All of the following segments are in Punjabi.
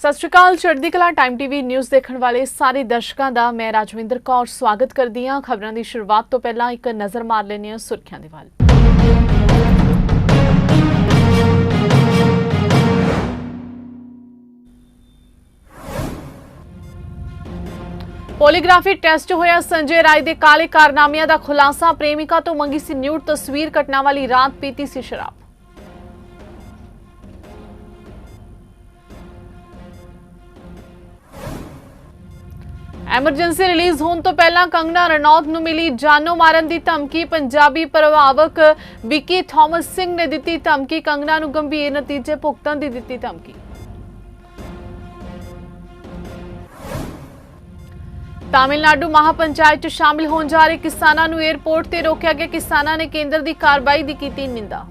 ਸਤਿ ਸ਼੍ਰੀ ਅਕਾਲ, ਚੜ੍ਹਦੀ ਕਲਾ ਟਾਈਮ ਟੀਵੀ ਨਿਊਜ਼ ਦੇਖਣ ਵਾਲੇ ਸਾਰੇ ਦਰਸ਼ਕਾਂ ਦਾ ਮੈਂ ਰਾਜਵਿੰਦਰ ਕੌਰ ਸਵਾਗਤ ਕਰਦੀ ਹਾਂ। ਖਬਰਾਂ ਦੀ ਸ਼ੁਰੂਆਤ ਤੋਂ ਪਹਿਲਾਂ ਇੱਕ ਨਜ਼ਰ ਮਾਰ ਲੈਂਦੇ ਹਾਂ ਸੁਰਖੀਆਂ ਦੇ ਵੱਲ। ਪੋਲੀਗ੍ਰਾਫੀ ਟੈਸਟ ਹੋਇਆ ਸੰਜੇ ਰਾਏ ਦੇ ਕਾਲੇ ਕਾਰਨਾਮਿਆਂ ਦਾ ਖੁਲਾਸਾ। ਪ੍ਰੇਮਿਕਾ ਤੋਂ ਮੰਗੀ ਸੀ ਨਿਊਡ ਤਸਵੀਰ। ਘਟਨਾ ਵਾਲੀ ਰਾਤ ਪੀਤੀ ਸੀ ਸ਼ਰਾਬ। ਐਮਰਜੈਂਸੀ ਰਿਲੀਜ਼ ਹੋਣ ਤੋਂ ਪਹਿਲਾਂ ਕੰਗਨਾ ਰਣੌਤ ਨੂੰ ਮਿਲੀ ਜਾਨੋ ਮਾਰਨ ਦੀ ਧਮਕੀ। ਪੰਜਾਬੀ ਪ੍ਰਭਾਵਕ ਵਿੱਕੀ ਥਾਮਸ ਸਿੰਘ ਨੇ ਦਿੱਤੀ ਧਮਕੀ। ਕੰਗਨਾ ਨੂੰ ਗੰਭੀਰ ਨਤੀਜੇ ਭੁਗਤਣ ਦੀ ਦਿੱਤੀ ਧਮਕੀ। ਤਾਮਿਲਨਾਡੂ ਮਹਾਪੰਚਾਇਤ 'ਚ ਸ਼ਾਮਿਲ ਹੋਣ ਜਾ ਰਹੇ ਕਿਸਾਨਾਂ ਨੂੰ 에ਅਰਪੋਰਟ ਤੇ ਰੋਕਿਆ ਗਿਆ। ਕਿਸਾਨਾਂ ਨੇ ਕੇਂਦਰ ਦੀ ਕਾਰਵਾਈ ਦੀ ਕੀਤੀ ਨਿੰਦਾ।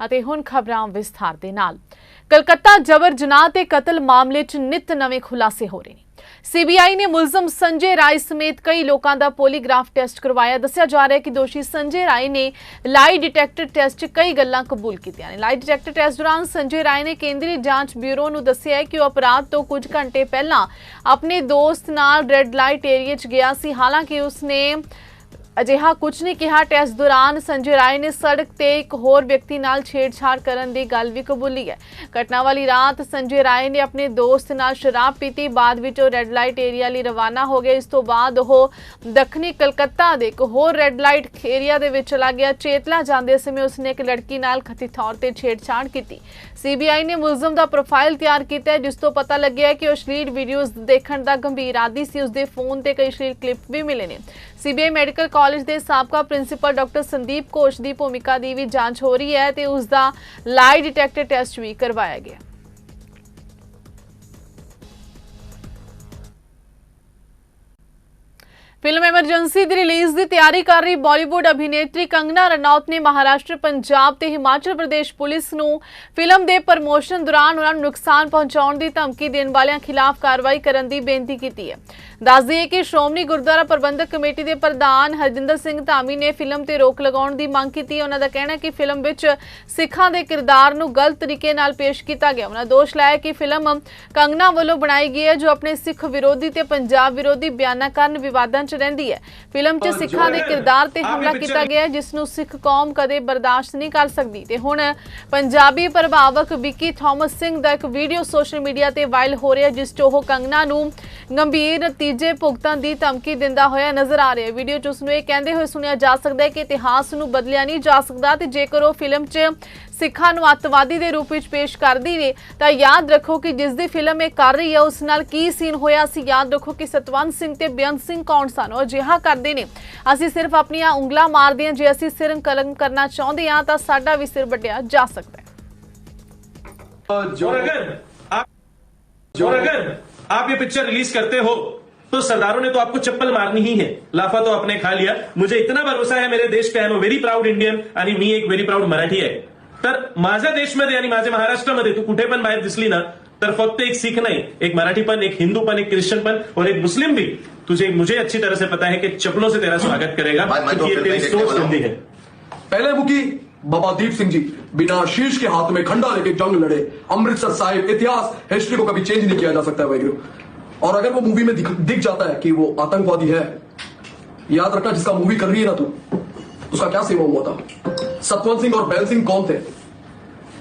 ਅਤੇ ਹੁਣ ਖਬਰਾਂ ਵਿਸਥਾਰ ਦੇ ਨਾਲ। ਕਲਕੱਤਾ ਜਬਰ ਜਨਾਹ ਤੇ ਕਤਲ ਮਾਮਲੇ 'ਚ ਨਿਤ ਨਵੇਂ ਖੁਲਾਸੇ ਹੋ ਰਹੇ ਨੇ। ਸੀਬੀਆਈ ਨੇ ਮੁਲਜ਼ਮ ਸੰਜੇ ਰਾਏ ਸਮੇਤ ਕਈ ਲੋਕਾਂ ਦਾ ਪੋਲੀਗ੍ਰਾਫ ਟੈਸਟ ਕਰਵਾਇਆ। ਦੱਸਿਆ ਜਾ ਰਿਹਾ ਹੈ ਕਿ ਦੋਸ਼ੀ ਸੰਜੇ ਰਾਏ ਨੇ ਲਾਈ ਡਿਟੈਕਟਰ ਟੈਸਟ 'ਚ ਕਈ ਗੱਲਾਂ ਕਬੂਲ ਕੀਤੀਆਂ ਨੇ। ਲਾਈ ਡਿਟੈਕਟਰ ਟੈਸਟ ਦੌਰਾਨ ਸੰਜੇ ਰਾਏ ਨੇ ਕੇਂਦਰੀ ਜਾਂਚ ਬਿਊਰੋ ਨੂੰ ਦੱਸਿਆ ਕਿ ਉਹ ਅਪਰਾਧ ਤੋਂ ਕੁਝ ਘੰਟੇ ਪਹਿਲਾਂ ਆਪਣੇ ਦੋਸਤ ਨਾਲ ਰੈੱਡ ਲਾਈਟ ਏਰੀਆ 'ਚ ਗਿਆ ਸੀ। ਹਾਲਾਂਕਿ ਉਸਨੇ ਅਜਿਹਾ ਕੁਝ ਨਹੀਂ ਕਿਹਾ। ਟੈਸਟ ਦੌਰਾਨ ਸੰਜੇ ਰਾਏ ਨੇ ਸੜਕ ਤੇ ਇੱਕ ਹੋਰ ਵਿਅਕਤੀ ਨਾਲ ਛੇੜਛਾੜ ਕਰਨ ਦੀ ਗੱਲ ਵੀ ਕਬੂਲੀ ਹੈ। ਘਟਨਾ ਵਾਲੀ ਰਾਤ ਸੰਜੇ ਰਾਏ ਨੇ ਆਪਣੇ ਦੋਸਤ ਨਾਲ ਸ਼ਰਾਬ ਪੀਤੀ। ਬਾਅਦ ਵਿੱਚ ਉਹ ਰੈੱਡ ਲਾਈਟ ਏਰੀਆ ਲਈ ਰਵਾਨਾ ਹੋ ਗਏ ਇਸ ਤੋਂ ਬਾਅਦ ਉਹ ਦੱਖਣੀ ਕਲਕੱਤਾ ਦੇ ਇੱਕ ਹੋਰ ਰੈੱਡ ਲਾਈਟ ਏਰੀਆ ਦੇ ਵਿੱਚ ਚਲਾ ਗਿਆ। ਚੇਤਲਾ ਜਾਂਦੇ ਸਮੇਂ ਉਸਨੇ ਇੱਕ ਲੜਕੀ ਨਾਲ ਕਥਿਤ ਤੌਰ ਤੇ ਛੇੜਛਾੜ ਕੀਤੀ। ਸੀਬੀਆਈ ਨੇ ਮੁਲਜ਼ਮ ਦਾ ਪ੍ਰੋਫਾਈਲ ਤਿਆਰ ਕੀਤਾ ਜਿਸ ਤੋਂ ਪਤਾ ਲੱਗਿਆ ਕਿ ਉਹ ਅਸ਼ਲੀਲ ਵੀਡੀਓਜ਼ ਦੇਖਣ ਦਾ ਗੰਭੀਰ ਆਦੀ ਸੀ। ਉਸਦੇ ਫੋਨ ਤੇ ਕਈ ਅਸ਼ਲੀਲ ਕਲਿੱਪ ਵੀ ਮਿਲੇ ਨੇ। ਸੀਬੀਆਈ ਮੈਡੀਕਲ ਕਾਲਜ ਦੇ ਸਾਬਕਾ ਪ੍ਰਿੰਸੀਪਲ ਡਾਕਟਰ ਸੰਦੀਪ ਘੋਸ਼ ਦੀ ਭੂਮਿਕਾ ਦੀ ਵੀ ਜਾਂਚ ਹੋ ਰਹੀ ਹੈ ਤੇ ਉਸ ਦਾ ਲਾਈ ਡਿਟੈਕਟਰ ਟੈਸਟ ਵੀ ਕਰਵਾਇਆ ਗਿਆ। ਫਿਲਮ ਐਮਰਜੈਂਸੀ ਦੀ ਰਿਲੀਜ਼ ਦੀ ਤਿਆਰੀ ਕਰ ਰਹੀ ਬਾਲੀਵੁੱਡ ਅਭਿਨੇਤਰੀ ਕੰਗਨਾ ਰਣੌਤ ਨੇ ਮਹਾਰਾਸ਼ਟਰ, ਪੰਜਾਬ ਤੇ ਹਿਮਾਚਲ ਪ੍ਰਦੇਸ਼ ਪੁਲਿਸ ਨੂੰ ਫਿਲਮ ਦੇ ਪ੍ਰਮੋਸ਼ਨ ਦੌਰਾਨ ਉਹਨਾਂ ਨੂੰ ਨੁਕਸਾਨ ਪਹੁੰਚਾਉਣ ਦੀ ਧਮਕੀ ਦੇਣ ਵਾਲਿਆਂ ਖਿਲਾਫ ਕਾਰਵਾਈ ਕਰਨ ਦੀ ਬੇਨਤੀ ਕੀਤੀ ਹੈ। ਦੱਸ ਦਈਏ ਕਿ ਸ਼੍ਰੋਮਣੀ ਗੁਰਦੁਆਰਾ ਪ੍ਰਬੰਧਕ ਕਮੇਟੀ ਦੇ ਪ੍ਰਧਾਨ ਹਰਜਿੰਦਰ ਸਿੰਘ ਧਾਮੀ ਨੇ ਫਿਲਮ ਤੇ ਰੋਕ ਲਗਾਉਣ ਦੀ ਮੰਗ ਕੀਤੀ। ਉਹਨਾਂ ਦਾ ਕਹਿਣਾ ਕਿ ਫਿਲਮ ਵਿੱਚ ਸਿੱਖਾਂ ਦੇ ਕਿਰਦਾਰ ਨੂੰ ਗਲਤ ਤਰੀਕੇ ਨਾਲ ਪੇਸ਼ ਕੀਤਾ ਗਿਆ। ਉਹਨਾਂ ਦੋਸ਼ ਲਾਇਆ ਕਿ ਫਿਲਮ ਕੰਗਨਾ ਵੱਲੋਂ ਬਣਾਈ ਗਈ ਹੈ ਜੋ ਆਪਣੇ ਸਿੱਖ ਵਿਰੋਧੀ ਤੇ ਪੰਜਾਬ ਵਿਰੋਧੀ ਬਿਆਨਾਂ ਕਾਰਨ ਵਿਵਾਦਾਂ 'ਚ ਰਹਿੰਦੀ ਹੈ। ਫਿਲਮ 'ਚ ਸਿੱਖਾਂ ਦੇ ਕਿਰਦਾਰ ਤੇ ਹਮਲਾ ਕੀਤਾ ਗਿਆ ਜਿਸ ਨੂੰ ਸਿੱਖ ਕੌਮ ਕਦੇ ਬਰਦਾਸ਼ਤ ਨਹੀਂ ਕਰ ਸਕਦੀ। ਤੇ ਹੁਣ ਪੰਜਾਬੀ ਪ੍ਰਭਾਵਕ ਵਿੱਕੀ ਥਾਮਸ ਸਿੰਘ ਦਾ ਇੱਕ ਵੀਡੀਓ ਸੋਸ਼ਲ ਮੀਡੀਆ ਤੇ ਵਾਇਰਲ ਹੋ ਰਿਹਾ ਜਿਸ 'ਚ ਉਹ ਕੰਗਨਾ ਨੂੰ ਗੰਭੀਰ ਨਤੀਜੇ ਭੁਗਤਣ ਦੀ ਧਮਕੀ ਦਿੰਦਾ ਹੋਇਆ ਨਜ਼ਰ ਆ ਰਿਹਾ ਹੈ ਵੀਡੀਓ 'ਚ ਉਸ ਨੂੰ ਇਹ ਕਹਿੰਦੇ ਹੋਏ ਸੁਣਿਆ ਜਾ ਸਕਦਾ ਹੈ ਕਿ ਇਤਿਹਾਸ ਨੂੰ ਬਦਲਿਆ ਨਹੀਂ ਜਾ ਸਕਦਾ ਤੇ ਜੇਕਰ ਉਹ ਫਿਲਮ 'ਚ ਸਿੱਖਾਂ ਨੂੰ ਅੱਤਵਾਦੀ ਦੇ ਰੂਪ ਵਿੱਚ ਪੇਸ਼ ਕਰਦੀ ਨੇ ਤਾਂ ਯਾਦ ਰੱਖੋ ਕਿ ਜਿਸ ਦੀ ਫਿਲਮ ਇਹ ਕਰ ਰਹੀ ਹੈ ਉਸ ਨਾਲ ਕੀ ਸੀਨ ਹੋਇਆ ਸੀ ਯਾਦ ਰੱਖੋ ਕਿ ਸਤਵੰਤ ਸਿੰਘ ਤੇ ਬੇਅੰਤ ਸਿੰਘ ਕੌਣ ਸਨ ਉਹ ਅਜਿਹਾ ਕਰਦੇ ਨੇ ਅਸੀਂ ਸਿਰਫ ਆਪਣੀਆਂ ਉਂਗਲਾਂ ਮਾਰਦੇ ਹਾਂ ਜੇ ਅਸੀਂ ਸਿਰ ਕਲਮ ਕਰਨਾ ਚਾਹੁੰਦੇ ਹਾਂ ਤਾਂ ਸਾਡਾ ਵੀ ਸਿਰ ਵੱਢਿਆ ਜਾ ਸਕਦਾ ਹੈ जो और अगर आप जो- और अगर आप ये पिक्चर रिलीज करते हो तो सरदारों ने तो आपको चप्पल मारनी ही है। लाफा तो आपने खा लिया। मुझे इतना भरोसा है मेरे देश पे। I am very proud Indian आणि मी एक व्हेरी प्राऊड मराठी आहे तर माझ्या देशमध्ये आणि माझ्या महाराष्ट्रामध्ये तू कुठे पण बाहेर दिसली ना तर फक्त एक सीख नाही एक मराठी पण एक हिंदू पण एक क्रिश्चियन पण और एक मुस्लिम भी। तुझे मुझे अच्छी तरह से पता है कि चप्पलों से तेरा स्वागत करेगा तो क्योंकि ये तेरी सोच वाला है। पहले मुखी बाबा दीप सिंह जी बिना शीश के हाथ में खंडा लेके जंग लड़े। अमृतसर साहिब इतिहास हिस्ट्री को कभी चेंज नहीं किया जा सकता है वैग्रू और अगर वो मूवी में दिख, दिख जाता है कि वो आतंकवादी है याद रखना जिसका मूवी कर रही है ना तू उसका क्या सेवा हुआ था? सतवंत सिंह और बैल सिंह कौन थे?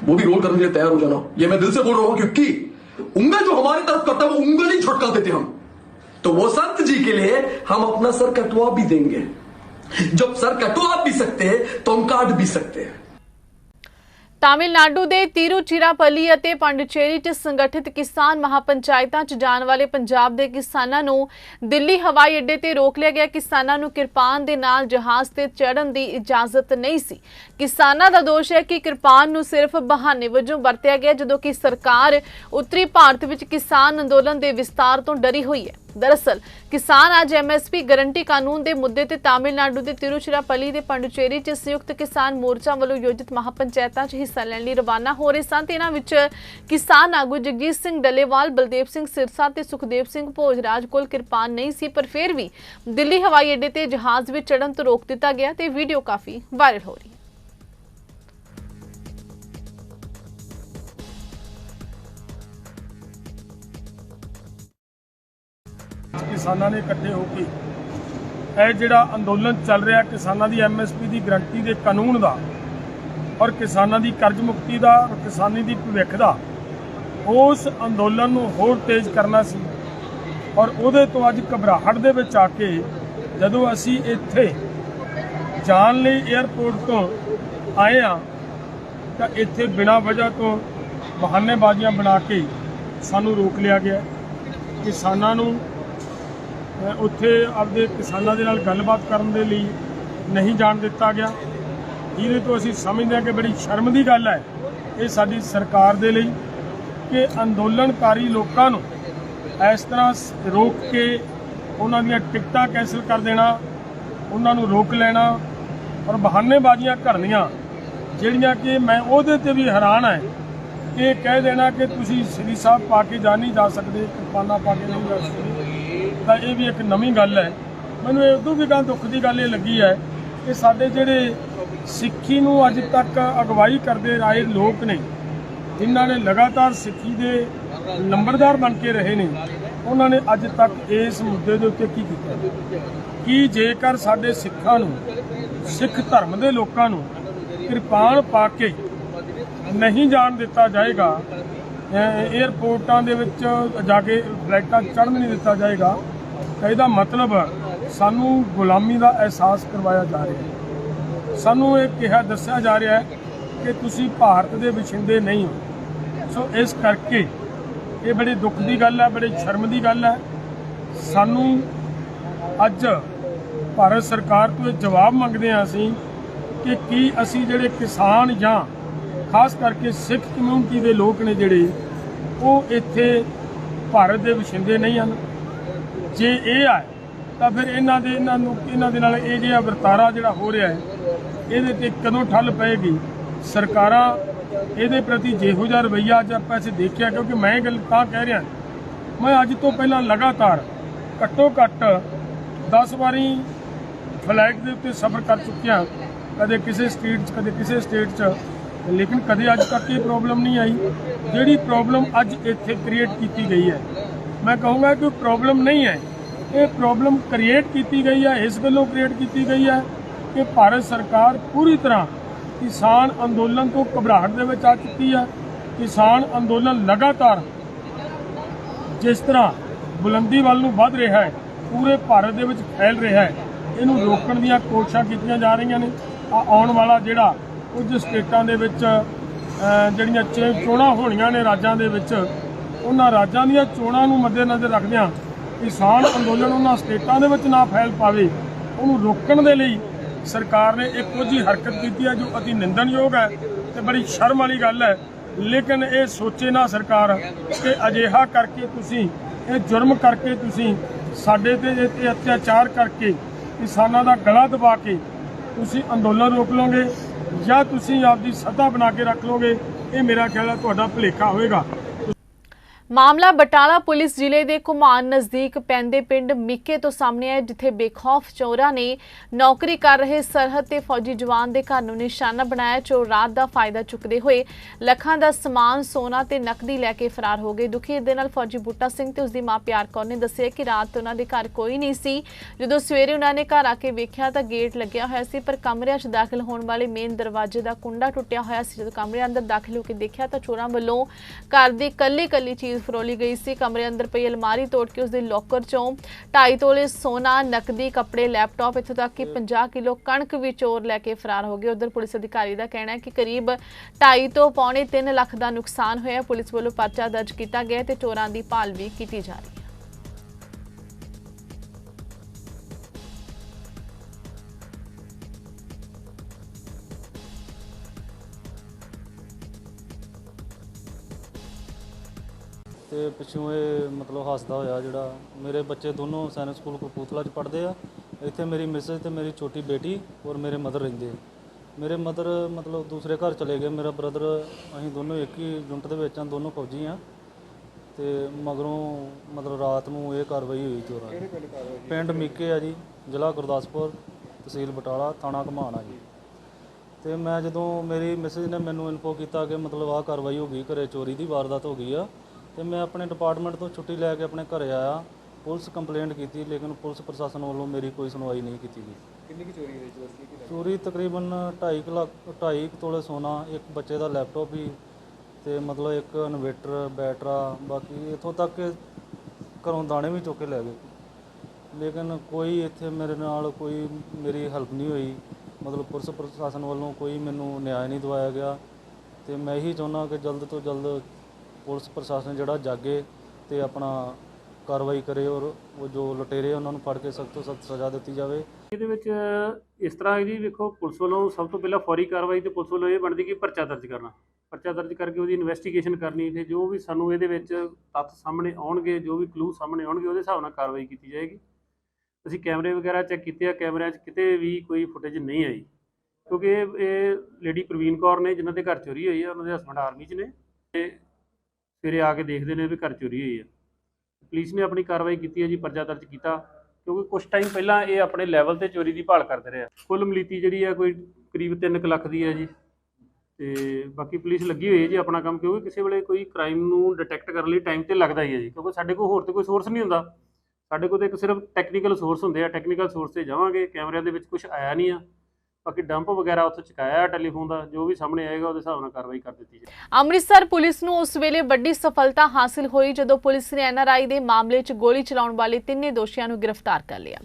वो भी रोल करने के लिए तैयार हो जाना। ये मैं दिल से बोल रहा हूँ क्योंकि उंगल जो हमारी तरफ़ करता है वो उंगल ही छुटका देते हम। तो वो संत जी के लिए हम अपना सर कटवा भी देंगे। जब सर कटवा भी सकते हैं तो हम काट भी सकते हैं। ਤਾਮਿਲਨਾਡੂ ਦੇ ਤਿਰੂਚਿਰਾਪੱਲੀ ਅਤੇ ਪੰਡਚੇਰੀ 'ਚ ਸੰਗਠਿਤ ਕਿਸਾਨ ਮਹਾਪੰਚਾਇਤਾਂ 'ਚ ਜਾਣ ਵਾਲੇ ਪੰਜਾਬ ਦੇ ਕਿਸਾਨਾਂ ਨੂੰ ਦਿੱਲੀ ਹਵਾਈ ਅੱਡੇ ਤੇ ਰੋਕ ਲਿਆ ਗਿਆ। ਕਿਸਾਨਾਂ ਨੂੰ ਕਿਰਪਾਨ ਦੇ ਨਾਲ ਜਹਾਜ਼ ਤੇ ਚੜ੍ਹਨ ਦੀ ਇਜਾਜ਼ਤ ਨਹੀਂ ਸੀ। ਕਿਸਾਨਾਂ ਦਾ ਦੋਸ਼ ਹੈ ਕਿ ਕਿਰਪਾਨ ਨੂੰ ਸਿਰਫ ਬਹਾਨੇ ਵਜੋਂ ਵਰਤਿਆ ਗਿਆ, ਜਦੋਂ ਕਿ ਸਰਕਾਰ ਉੱਤਰੀ ਭਾਰਤ ਵਿੱਚ ਕਿਸਾਨ ਅੰਦੋਲਨ ਦੇ ਵਿਸਤਾਰ ਤੋਂ ਡਰੀ ਹੋਈ ਹੈ। ਦਰਅਸਲ, ਕਿਸਾਨ ਅੱਜ ਐਮਐਸਪੀ ਗਾਰੰਟੀ ਕਾਨੂੰਨ ਦੇ ਮੁੱਦੇ ਤੇ ਤਾਮਿਲਨਾਡੂ ਦੇ ਤਿਰੂਚਿਰਾਪੱਲੀ ਦੇ ਪੰਡੂਚੇਰੀ 'ਚ ਸੰਯੁਕਤ ਕਿਸਾਨ ਮੋਰਚਾ ਵੱਲੋਂ ਆਯੋਜਿਤ ਮਹਾਪੰਚਾਇਤਾਂ 'ਚ ਹਿੱਸਾ ਲੈਣ ਲਈ ਰਵਾਨਾ ਹੋ ਰਹੇ ਸਨ ਤੇ ਇਹਨਾਂ ਵਿੱਚ ਕਿਸਾਨ ਆਗੂ ਜਗਜੀਤ ਸਿੰਘ ਡੱਲੇਵਾਲ, ਬਲਦੇਵ ਸਿੰਘ ਸਿਰਸਾ ਤੇ ਸੁਖਦੇਵ ਸਿੰਘ ਭੋਜਰਾਜ ਕੋਲ ਕਿਰਪਾਨ ਨਹੀਂ ਸੀ, ਪਰ ਫਿਰ ਵੀ ਦਿੱਲੀ ਹਵਾਈ ਅੱਡੇ ਤੇ ਜਹਾਜ਼ ਵਿੱਚ ਚੜ੍ਹਨ ਤੋਂ ਰੋਕ ਦਿੱਤਾ ਗਿਆ ਤੇ ਵੀਡੀਓ ਕਾਫੀ ਵਾਇਰਲ ਹੋ ਰਹੀ ਹੈ। ਕਿਸਾਨਾਂ ਨੇ ਇਕੱਠੇ ਹੋ ਕੇ ਇਹ ਜਿਹੜਾ ਅੰਦੋਲਨ ਚੱਲ ਰਿਹਾ ਕਿਸਾਨਾਂ ਦੀ ਐਮਐਸਪੀ ਦੀ ਗਰੰਟੀ ਦੇ ਕਾਨੂੰਨ ਦਾ ਔਰ ਕਿਸਾਨਾਂ ਦੀ ਕਰਜ਼ ਮੁਕਤੀ ਦਾ ਔਰ ਕਿਸਾਨੀ ਦੀ ਭਵਿੱਖ ਦਾ, ਉਸ ਅੰਦੋਲਨ ਨੂੰ ਹੋਰ ਤੇਜ਼ ਕਰਨਾ ਸੀ ਔਰ ਉਹਦੇ ਤੋਂ ਅੱਜ ਘਬਰਾਹਟ ਦੇ ਵਿੱਚ ਆ ਕੇ ਜਦੋਂ ਅਸੀਂ ਇੱਥੇ ਜਾਣ ਲਈ 에ਅਰਪੋਰਟ ਤੋਂ ਆਏ ਆ ਤਾਂ ਇੱਥੇ ਬਿਨਾਂ ਵਜ੍ਹਾ ਤੋਂ ਬਹਾਨੇਬਾਜ਼ੀਆਂ ਬਣਾ ਕੇ ਸਾਨੂੰ ਰੋਕ ਲਿਆ ਗਿਆ। ਕਿਸਾਨਾਂ ਨੂੰ ਉੱਥੇ ਆਪਦੇ ਕਿਸਾਨਾਂ ਦੇ ਨਾਲ ਗੱਲਬਾਤ ਕਰਨ ਦੇ ਲਈ ਨਹੀਂ ਜਾਣ ਦਿੱਤਾ ਗਿਆ। ਜਿਹਦੇ ਤੋਂ ਅਸੀਂ ਸਮਝਦੇ ਹਾਂ ਕਿ ਬੜੀ ਸ਼ਰਮ ਦੀ ਗੱਲ ਹੈ। ਇਹ ਸਾਡੀ ਸਰਕਾਰ ਦੇ ਲਈ ਕਿ ਅੰਦੋਲਨਕਾਰੀ ਲੋਕਾਂ ਨੂੰ ਇਸ ਤਰ੍ਹਾਂ ਸ- ਰੋਕ ਕੇ ਉਹਨਾਂ ਦੀਆਂ ਟਿਕਟਾਂ ਕੈਂਸਲ ਕਰ ਦੇਣਾ, ਉਹਨਾਂ ਨੂੰ ਰੋਕ ਲੈਣਾ ਔਰ ਬਹਾਨੇਬਾਜ਼ੀਆਂ ਕਰਨੀਆਂ, ਜਿਹੜੀਆਂ ਕਿ ਮੈਂ ਉਹਦੇ ਤੇ ਵੀ ਹੈਰਾਨ ਹੈ ਕਿ ਕਹਿ ਦੇਣਾ ਕਿ ਤੁਸੀਂ ਸ੍ਰੀ ਸਾਹਿਬ ਪਾ ਕੇ ਜਾ ਨਹੀਂ ਜਾ ਸਕਦੇ, ਕਿਰਪਾਨਾਂ ਪਾ ਕੇ ਨਹੀਂ ਜਾ ਸਕਦੇ। ਤਾਂ ਇਹ ਵੀ ਇੱਕ ਨਵੀਂ ਗੱਲ ਹੈ। ਮੈਨੂੰ ਇਹ ਉਦੋਂ ਵੀ ਗੱਲ ਦੁੱਖ ਦੀ ਗੱਲ ਇਹ ਲੱਗੀ ਹੈ ਕਿ ਸਾਡੇ ਜਿਹੜੇ ਸਿੱਖੀ ਨੂੰ ਅੱਜ ਤੱਕ ਅਗਵਾਈ ਕਰਦੇ ਆਏ ਲੋਕ ਨੇ, ਜਿਨ੍ਹਾਂ ਨੇ ਲਗਾਤਾਰ ਸਿੱਖੀ ਦੇ ਨੰਬਰਦਾਰ ਬਣ ਕੇ ਰਹੇ ਨੇ, ਉਹਨਾਂ ਨੇ ਅੱਜ ਤੱਕ ਇਸ ਮੁੱਦੇ ਦੇ ਉੱਤੇ ਕੀ ਕੀਤਾ? ਕਿ ਜੇਕਰ ਸਾਡੇ ਸਿੱਖਾਂ ਨੂੰ, ਸਿੱਖ ਧਰਮ ਦੇ ਲੋਕਾਂ ਨੂੰ ਕਿਰਪਾਨ ਪਾ ਕੇ ਨਹੀਂ ਜਾਣ ਦਿੱਤਾ ਜਾਏਗਾ ਅਹ ਦੇ ਵਿੱਚ ਜਾ ਕੇ ਫਲਾਈਟਾਂ ਚੜ੍ਹਨ ਨਹੀਂ ਦਿੱਤਾ ਜਾਏਗਾ। ਇਹਦਾ ਮਤਲਬ ਸਾਨੂੰ ਗੁਲਾਮੀ ਦਾ ਅਹਿਸਾਸ ਕਰਵਾਇਆ ਜਾ ਰਿਹਾ ਹੈ। ਸਾਨੂੰ ਇਹ ਕਿਹਾ, ਦੱਸਿਆ ਜਾ ਰਿਹਾ ਹੈ ਕਿ ਤੁਸੀਂ ਭਾਰਤ ਦੇ ਵਸਿੰਦੇ ਨਹੀਂ ਹੋ। ਸੋ ਇਸ ਕਰਕੇ ਇਹ ਬੜੀ ਦੁੱਖ ਦੀ ਗੱਲ ਹੈ, ਬੜੇ ਸ਼ਰਮ ਦੀ ਗੱਲ ਹੈ। ਸਾਨੂੰ ਅੱਜ ਭਾਰਤ ਸਰਕਾਰ ਤੋਂ ਇਹ ਜਵਾਬ ਮੰਗਦੇ ਹਾਂ ਅਸੀਂ ਕਿ ਕੀ ਅਸੀਂ ਜਿਹੜੇ ਕਿਸਾਨ ਜਾਂ ਖਾਸ ਕਰਕੇ ਸਿੱਖ ਕਮਿਊਨਿਟੀ ਦੇ ਲੋਕ ਨੇ ਜਿਹੜੇ, ਉਹ ਇੱਥੇ ਭਾਰਤ ਦੇ ਵਸਿੰਦੇ ਨਹੀਂ ਹਨ। ਜੇ ਇਹ ਹੈ ਤਾਂ ਫਿਰ ਇਹਨਾਂ ਦੇ, ਇਹਨਾਂ ਨੂੰ, ਇਹਨਾਂ ਦੇ ਨਾਲ ਇਹ ਜਿਹੜਾ ਵਰਤਾਰਾ ਜਿਹੜਾ ਹੋ ਰਿਹਾ ਹੈ, ਇਹਦੇ ਤੇ ਕਦੋਂ ਠੱਲ ਪਏਗੀ? ਸਰਕਾਰਾਂ ਇਹਦੇ ਪ੍ਰਤੀ ਜਿਹੋ ਜਿਹਾ ਰਵੱਈਆ ਅੱਜ ਆਪਾਂ ਅਸੀਂ ਦੇਖਿਆ, ਕਿਉਂਕਿ ਮੈਂ ਇਹ ਗੱਲ ਤਾਂ ਕਹਿ ਰਿਹਾ, ਮੈਂ ਅੱਜ ਤੋਂ ਪਹਿਲਾਂ ਲਗਾਤਾਰ ਘੱਟੋ ਘੱਟ 10 ਵਾਰੀ ਫਲਾਈਟ ਦੇ ਉੱਤੇ ਸਫ਼ਰ ਕਰ ਚੁੱਕਿਆ। ਕਦੇ ਕਿਸੇ ਸਟੇਟ 'ਚ, ਕਦੇ ਕਿਸੇ ਸਟੇਟ 'ਚ। ਲੇਕਿਨ ਕਦੇ ਅੱਜ ਤੱਕ ਇਹ ਪ੍ਰੋਬਲਮ ਨਹੀਂ ਆਈ। ਜਿਹੜੀ ਪ੍ਰੋਬਲਮ ਅੱਜ ਇੱਥੇ ਕ੍ਰੀਏਟ ਕੀਤੀ ਗਈ ਹੈ। ਮੈਂ ਕਹੂੰਗਾ ਕਿ ਪ੍ਰੋਬਲਮ ਨਹੀਂ ਹੈ। ਇਹ ਪ੍ਰੋਬਲਮ ਕ੍ਰੀਏਟ ਕੀਤੀ ਗਈ ਹੈ, ਇਸ ਗੱਲੋਂ ਕ੍ਰੀਏਟ ਕੀਤੀ ਗਈ ਹੈ ਕਿ ਭਾਰਤ ਸਰਕਾਰ ਪੂਰੀ ਤਰ੍ਹਾਂ ਕਿਸਾਨ ਅੰਦੋਲਨ ਤੋਂ ਘਬਰਾਹਟ ਦੇ ਵਿੱਚ ਆ ਚੁੱਕੀ ਹੈ। ਕਿਸਾਨ ਅੰਦੋਲਨ ਲਗਾਤਾਰ ਜਿਸ ਤਰ੍ਹਾਂ ਬੁਲੰਦੀ ਵੱਲ ਨੂੰ ਵੱਧ ਰਿਹਾ ਹੈ, ਪੂਰੇ ਭਾਰਤ ਦੇ ਵਿੱਚ ਫੈਲ ਰਿਹਾ ਹੈ। ਇਹਨੂੰ ਰੋਕਣ ਦੀਆਂ ਕੋਸ਼ਿਸ਼ਾਂ ਕੀਤੀਆਂ ਜਾ ਰਹੀਆਂ ਨੇ। ਆ ਆਉਣ ਵਾਲਾ ਜਿਹੜਾ ਕੁਝ ਸਟੇਟਾਂ ਦੇ ਵਿੱਚ ਜਿਹੜੀਆਂ ਚੇ- ਚੋਣਾਂ ਹੋਣੀਆਂ ਨੇ ਰਾਜਾਂ ਦੇ ਵਿੱਚ, ਉਹਨਾਂ ਰਾਜਾਂ ਦੀਆਂ ਚੋਣਾਂ ਨੂੰ ਮੱਦੇਨਜ਼ਰ ਰੱਖਦਿਆਂ ਕਿਸਾਨ ਅੰਦੋਲਨ ਉਹਨਾਂ ਸਟੇਟਾਂ ਦੇ ਵਿੱਚ ਨਾ ਫੈਲ ਪਾਵੇ, ਉਹਨੂੰ ਰੋਕਣ ਦੇ ਲਈ ਸਰਕਾਰ ਨੇ ਇੱਕ ਉਹੀ ਹਰਕਤ ਕੀਤੀ ਹੈ ਜੋ ਅਤੀ ਨਿੰਦਣਯੋਗ ਹੈ ਤੇ ਬੜੀ ਸ਼ਰਮ ਵਾਲੀ ਗੱਲ ਹੈ। ਲੇਕਿਨ ਇਹ ਸੋਚੇ ਨਾ ਸਰਕਾਰ ਕਿ ਅਜਿਹਾ ਕਰਕੇ ਤੁਸੀਂ, ਇਹ ਜੁਰਮ ਕਰਕੇ ਤੁਸੀਂ ਸਾਡੇ ਤੇ ਇਹ ਅਤਿਆਚਾਰ ਕਰਕੇ ਕਿਸਾਨਾਂ ਦਾ ਗਲਾ ਦਬਾ ਕੇ ਤੁਸੀਂ ਅੰਦੋਲਨ ਰੋਕ ਲਓਗੇ। ਜਾਂ ਤੁਸੀਂ ਆਪਦੀ ਸੱਤਾ ਬਣਾ ਕੇ ਰੱਖ ਲਓਗੇ, ਇਹ ਮੇਰਾ ਖਿਆਲ ਹੈ ਤੁਹਾਡਾ ਭੁਲੇਖਾ ਹੋਵੇਗਾ ਮਾਮਲਾ ਬਟਾਲਾ ਪੁਲਿਸ ਜ਼ਿਲ੍ਹੇ ਦੇ ਘੁਮਾਨ ਨਜ਼ਦੀਕ ਪੈਂਦੇ ਪਿੰਡ ਮਿੱਕੇ ਤੋਂ ਸਾਹਮਣੇ ਆਇਆ, ਜਿੱਥੇ ਬੇਖੌਫ ਚੋਰਾਂ ਨੇ ਨੌਕਰੀ ਕਰ ਰਹੇ ਸਰਹੱਦ ਤੇ ਫੌਜੀ ਜਵਾਨ ਦੇ ਘਰ ਨੂੰ ਨਿਸ਼ਾਨਾ ਬਣਾਇਆ ਚੋਰ ਰਾਤ ਦਾ ਫਾਇਦਾ ਚੁੱਕਦੇ ਹੋਏ ਲੱਖਾਂ ਦਾ ਸਮਾਨ, ਸੋਨਾ ਤੇ ਨਕਦੀ ਲੈ ਕੇ ਫਰਾਰ ਹੋ ਗਏ। ਦੁਖੀ ਦੇ ਨਾਲ ਫੌਜੀ ਬੂਟਾ ਸਿੰਘ ਤੇ ਉਸਦੀ ਮਾਂ ਪਿਆਰ ਕੌਰ ਨੇ ਦੱਸਿਆ ਕਿ ਰਾਤ ਉਹਨਾਂ ਦੇ ਘਰ ਕੋਈ ਨਹੀਂ ਸੀ। ਜਦੋਂ ਸਵੇਰੇ ਉਹਨਾਂ ਨੇ ਘਰ ਆ ਕੇ ਵੇਖਿਆ ਤਾਂ ਗੇਟ ਲੱਗਿਆ ਹੋਇਆ ਸੀ, ਪਰ ਕਮਰਿਆਂ 'ਚ ਦਾਖਲ ਹੋਣ ਵਾਲੇ ਮੇਨ ਦਰਵਾਜ਼ੇ ਦਾ ਕੁੰਡਾ ਟੁੱਟਿਆ ਹੋਇਆ ਸੀ। ਜਦੋਂ ਕਮਰੇ ਅੰਦਰ ਦਾਖਲ ਹੋ ਕੇ ਦੇਖਿਆ ਤਾਂ ਚੋਰਾਂ ਵੱਲੋਂ ਘਰ ਦੀ ਕੱਲੀ ਕੱਲੀ ਚੀਜ਼ ਫਰੋਲੀ ਗਈ ਸੀ, ਕਮਰੇ ਅੰਦਰ ਪਈ ਅਲਮਾਰੀ ਤੋੜ ਕੇ ਉਸਦੇ ਲੋਕਰ 'ਚੋਂ 2.5 ਤੋਲੇ ਸੋਨਾ, ਨਕਦੀ, ਕੱਪੜੇ ਲੈਪਟਾਪ ਇੱਥੋਂ ਤੱਕ ਕਿ 50 ਕਿਲੋ ਕਣਕ ਵੀ ਚੋਰ ਲੈ ਕੇ ਫਰਾਰ ਹੋ ਗਏ। ਉਧਰ ਪੁਲਿਸ ਅਧਿਕਾਰੀ ਦਾ ਕਹਿਣਾ ਹੈ ਕਿ ਕਰੀਬ 2.5 ਤੋਂ ਪੌਣੇ 3 ਲੱਖ ਦਾ ਨੁਕਸਾਨ ਹੋਇਆ। ਪੁਲਿਸ ਵੱਲੋਂ ਪਰਚਾ ਦਰਜ ਕੀਤਾ ਗਿਆ ਹੈ ਤੇ ਚੋਰਾਂ ਦੀ ਭਾਲ ਵੀ ਕੀਤੀ ਜਾ ਰਹੀ ਹੈ। ਤੇ ਪਿੱਛੋਂ ਇਹ ਮਤਲਬ ਹੱਸਦਾ ਹੋਇਆ ਜਿਹੜਾ ਮੇਰੇ ਬੱਚੇ ਦੋਨੋਂ ਸੈਨਿਕ ਸਕੂਲ ਕਪੂਰਥਲਾ 'ਚ ਪੜ੍ਹਦੇ ਆ। ਇੱਥੇ ਮੇਰੀ ਮਿਸਿਸ ਤੇ ਮੇਰੀ ਛੋਟੀ ਬੇਟੀ ਔਰ ਮੇਰੇ ਮਦਰ ਰਹਿੰਦੇ ਆ। ਮੇਰੇ ਮਦਰ ਮਤਲਬ ਦੂਸਰੇ ਘਰ ਚਲੇ ਗਏ। ਮੇਰਾ ਬ੍ਰਦਰ ਅਸੀਂ ਦੋਨੋਂ ਇੱਕ ਹੀ ਯੂਨਿਟ ਦੇ ਵਿੱਚ ਆ ਦੋਨੋਂ ਫੌਜੀ ਆ। ਤੇ ਮਗਰੋਂ ਮਤਲਬ ਰਾਤ ਨੂੰ ਇਹ ਕਾਰਵਾਈ ਹੋਈ ਚੋਰਾਂ ਦੀ ਪਿੰਡ ਮੀਕੇ ਆ ਜੀ ਜ਼ਿਲ੍ਹਾ ਗੁਰਦਾਸਪੁਰ ਤਹਿਸੀਲ ਬਟਾਲਾ ਥਾਣਾ ਘਮਾਣਾ ਜੀ। ਤੇ ਮੈਂ ਜਦੋਂ ਮੇਰੀ ਮਿਸਿਸ ਨੇ ਮੈਨੂੰ ਇਨਫੋ ਕੀਤਾ ਕਿ ਮਤਲਬ ਆਹ ਕਾਰਵਾਈ ਹੋ ਗਈ ਘਰੇ ਚੋਰੀ ਦੀ ਵਾਰਦਾਤ ਹੋ ਗਈ ਆ ਤੇ ਮੈਂ ਆਪਣੇ ਡਿਪਾਰਟਮੈਂਟ ਤੋਂ ਛੁੱਟੀ ਲੈ ਕੇ ਆਪਣੇ ਘਰੇ ਆਇਆ। ਪੁਲਿਸ ਕੰਪਲੇਂਟ ਕੀਤੀ ਲੇਕਿਨ ਪੁਲਿਸ ਪ੍ਰਸ਼ਾਸਨ ਵੱਲੋਂ ਮੇਰੀ ਕੋਈ ਸੁਣਵਾਈ ਨਹੀਂ ਕੀਤੀ ਗਈ। ਕਿੰਨੀ ਕੁ ਚੋਰੀ ਹੋਈ ਕੀ ਕੀ ਚੋਰੀ ਤਕਰੀਬਨ 2.5 ਲੱਖ 2.5 ਤੋਲੇ ਸੋਨਾ ਇੱਕ ਬੱਚੇ ਦਾ ਲੈਪਟਾਪ ਵੀ ਤੇ ਮਤਲਬ ਇੱਕ ਇਨਵੇਟਰ ਬੈਟਰਾ ਬਾਕੀ ਇਥੋਂ ਤੱਕ ਕਿ ਘਰੋਂ ਦਾਣੇ ਵੀ ਚੁੱਕ ਕੇ ਲੈ ਗਏ। ਲੇਕਿਨ ਕੋਈ ਇੱਥੇ ਮੇਰੇ ਨਾਲ ਕੋਈ ਮੇਰੀ ਹੈਲਪ ਨਹੀਂ ਹੋਈ। ਮਤਲਬ ਪੁਲਿਸ ਪ੍ਰਸ਼ਾਸਨ ਵੱਲੋਂ ਕੋਈ ਮੈਨੂੰ ਨਿਆਂ ਨਹੀਂ ਦਿਵਾਇਆ ਗਿਆ। ਤੇ ਮੈਂ ਇਹੀ ਚਾਹੁੰਦਾ ਕਿ ਜਲਦ ਤੋਂ ਜਲਦ ਪੁਲਿਸ ਪ੍ਰਸ਼ਾਸਨ ਜਿਹੜਾ ਜਾਗੇ ਤੇ ਆਪਣਾ ਕਾਰਵਾਈ ਕਰੇ ਔਰ ਉਹ ਜੋ ਲੁਟੇਰੇ ਉਹਨਾਂ ਨੂੰ ਫੜ ਕੇ ਸਖਤ ਤੋਂ ਸਖਤ ਸਜ਼ਾ ਦਿੱਤੀ ਜਾਵੇ। ਇਹਦੇ ਵਿੱਚ ਇਸ ਤਰ੍ਹਾਂ ਹੈ ਜੀ ਵੇਖੋ, ਪੁਲਿਸ ਵੱਲੋਂ ਸਭ ਤੋਂ ਪਹਿਲਾਂ ਫੌਰੀ ਕਾਰਵਾਈ ਤੇ ਪੁਲਿਸ ਵੱਲੋਂ ਇਹ ਬਣਦੀ ਕਿ ਪਰਚਾ ਦਰਜ ਕਰਨਾ। ਪਰਚਾ ਦਰਜ ਕਰਕੇ ਉਹਦੀ ਇਨਵੈਸਟੀਗੇਸ਼ਨ ਕਰਨੀ ਤੇ ਜੋ ਵੀ ਸਾਨੂੰ ਇਹਦੇ ਵਿੱਚ ਤੱਥ ਸਾਹਮਣੇ ਆਉਣਗੇ, ਜੋ ਵੀ ਕਲੂ ਸਾਹਮਣੇ ਆਉਣਗੇ, ਉਹਦੇ ਹਿਸਾਬ ਨਾਲ ਕਾਰਵਾਈ ਕੀਤੀ ਜਾਏਗੀ। ਅਸੀਂ ਕੈਮਰੇ ਵਗੈਰਾ ਚੈੱਕ ਕੀਤੇ ਆ, ਕੈਮਰਿਆਂ 'ਚ ਕਿਤੇ ਵੀ ਕੋਈ ਫੁਟੇਜ ਨਹੀਂ ਆਈ। ਕਿਉਂਕਿ ਇਹ ਲੇਡੀ ਪ੍ਰਵੀਨ ਕੌਰ ਨੇ, ਜਿਨ੍ਹਾਂ ਦੇ ਘਰ ਚੋਰੀ ਹੋਈ ਹੈ ਉਹਨਾਂ ਦੇ ਹਸਬੰਡ ਆਰਮੀ 'ਚ ਨੇ। ਤੇ ਸਵੇਰੇ ਆ ਕੇ ਦੇਖਦੇ ਨੇ ਵੀ ਘਰ ਚੋਰੀ ਹੋਈ ਹੈ ਪੁਲਿਸ ਨੇ ਆਪਣੀ ਕਾਰਵਾਈ ਕੀਤੀ ਹੈ ਜੀ ਪਰਚਾ ਦਰਜ ਕੀਤਾ, ਕਿਉਂਕਿ ਕੁਝ ਟਾਈਮ ਪਹਿਲਾਂ ਇਹ ਆਪਣੇ ਲੈਵਲ ਤੇ ਚੋਰੀ ਦੀ ਭਾਲ ਕਰਦੇ ਰਹੇ ਆ। ਕੁੱਲ ਮਲੀਤੀ ਜਿਹੜੀ ਹੈ ਕੋਈ ਕਰੀਬ 3 ਲੱਖ ਦੀ ਹੈ ਜੀ। ਤੇ ਬਾਕੀ ਪੁਲਿਸ ਲੱਗੀ ਹੋਈ ਹੈ ਜੀ ਆਪਣਾ ਕੰਮ, ਕਿਉਂਕਿ ਕਿਸੇ ਵੇਲੇ ਕੋਈ ਕ੍ਰਾਈਮ ਨੂੰ ਡਿਟੈਕਟ ਕਰਨ ਲਈ ਟਾਈਮ ਤੇ ਲੱਗਦਾ ਹੀ ਹੈ ਜੀ। ਕਿਉਂਕਿ ਸਾਡੇ ਕੋਲ ਹੋਰ ਤੇ ਕੋਈ ਸੋਰਸ ਨਹੀਂ ਹੁੰਦਾ। ਸਾਡੇ ਕੋਲ ਤਾਂ ਇੱਕ ਸਿਰਫ ਟੈਕਨੀਕਲ ਸੋਰਸ ਹੁੰਦੇ ਆ। ਟੈਕਨੀਕਲ ਸੋਰਸ ਤੇ ਜਾਵਾਂਗੇ, ਕੈਮਰਿਆਂ ਦੇ ਵਿੱਚ ਕੁਝ ਆਇਆ ਨਹੀਂ ਆ। ਬਾਕੀ ਡੰਪ ਵਗੈਰਾ ਉੱਥੇ ਚੁਕਾਇਆ ਟੈਲੀਫੋਨ ਦਾ, ਜੋ ਵੀ ਸਾਹਮਣੇ ਆਏਗਾ ਉਹਦੇ ਹਿਸਾਬ ਨਾਲ ਕਾਰਵਾਈ ਕਰ ਦਿੱਤੀ ਜਾਏਗੀ। ਅੰਮ੍ਰਿਤਸਰ ਪੁਲਿਸ ਨੂੰ ਉਸ ਵੇਲੇ ਵੱਡੀ ਸਫਲਤਾ ਹਾਸਲ ਹੋਈ ਜਦੋਂ ਪੁਲਿਸ ਨੇ ਐਨਆਰਆਈ ਦੇ ਮਾਮਲੇ 'ਚ ਗੋਲੀ ਚਲਾਉਣ ਵਾਲੇ ਤਿੰਨੇ ਦੋਸ਼ੀਆਂ ਨੂੰ ਗ੍ਰਿਫਤਾਰ ਕਰ ਲਿਆ।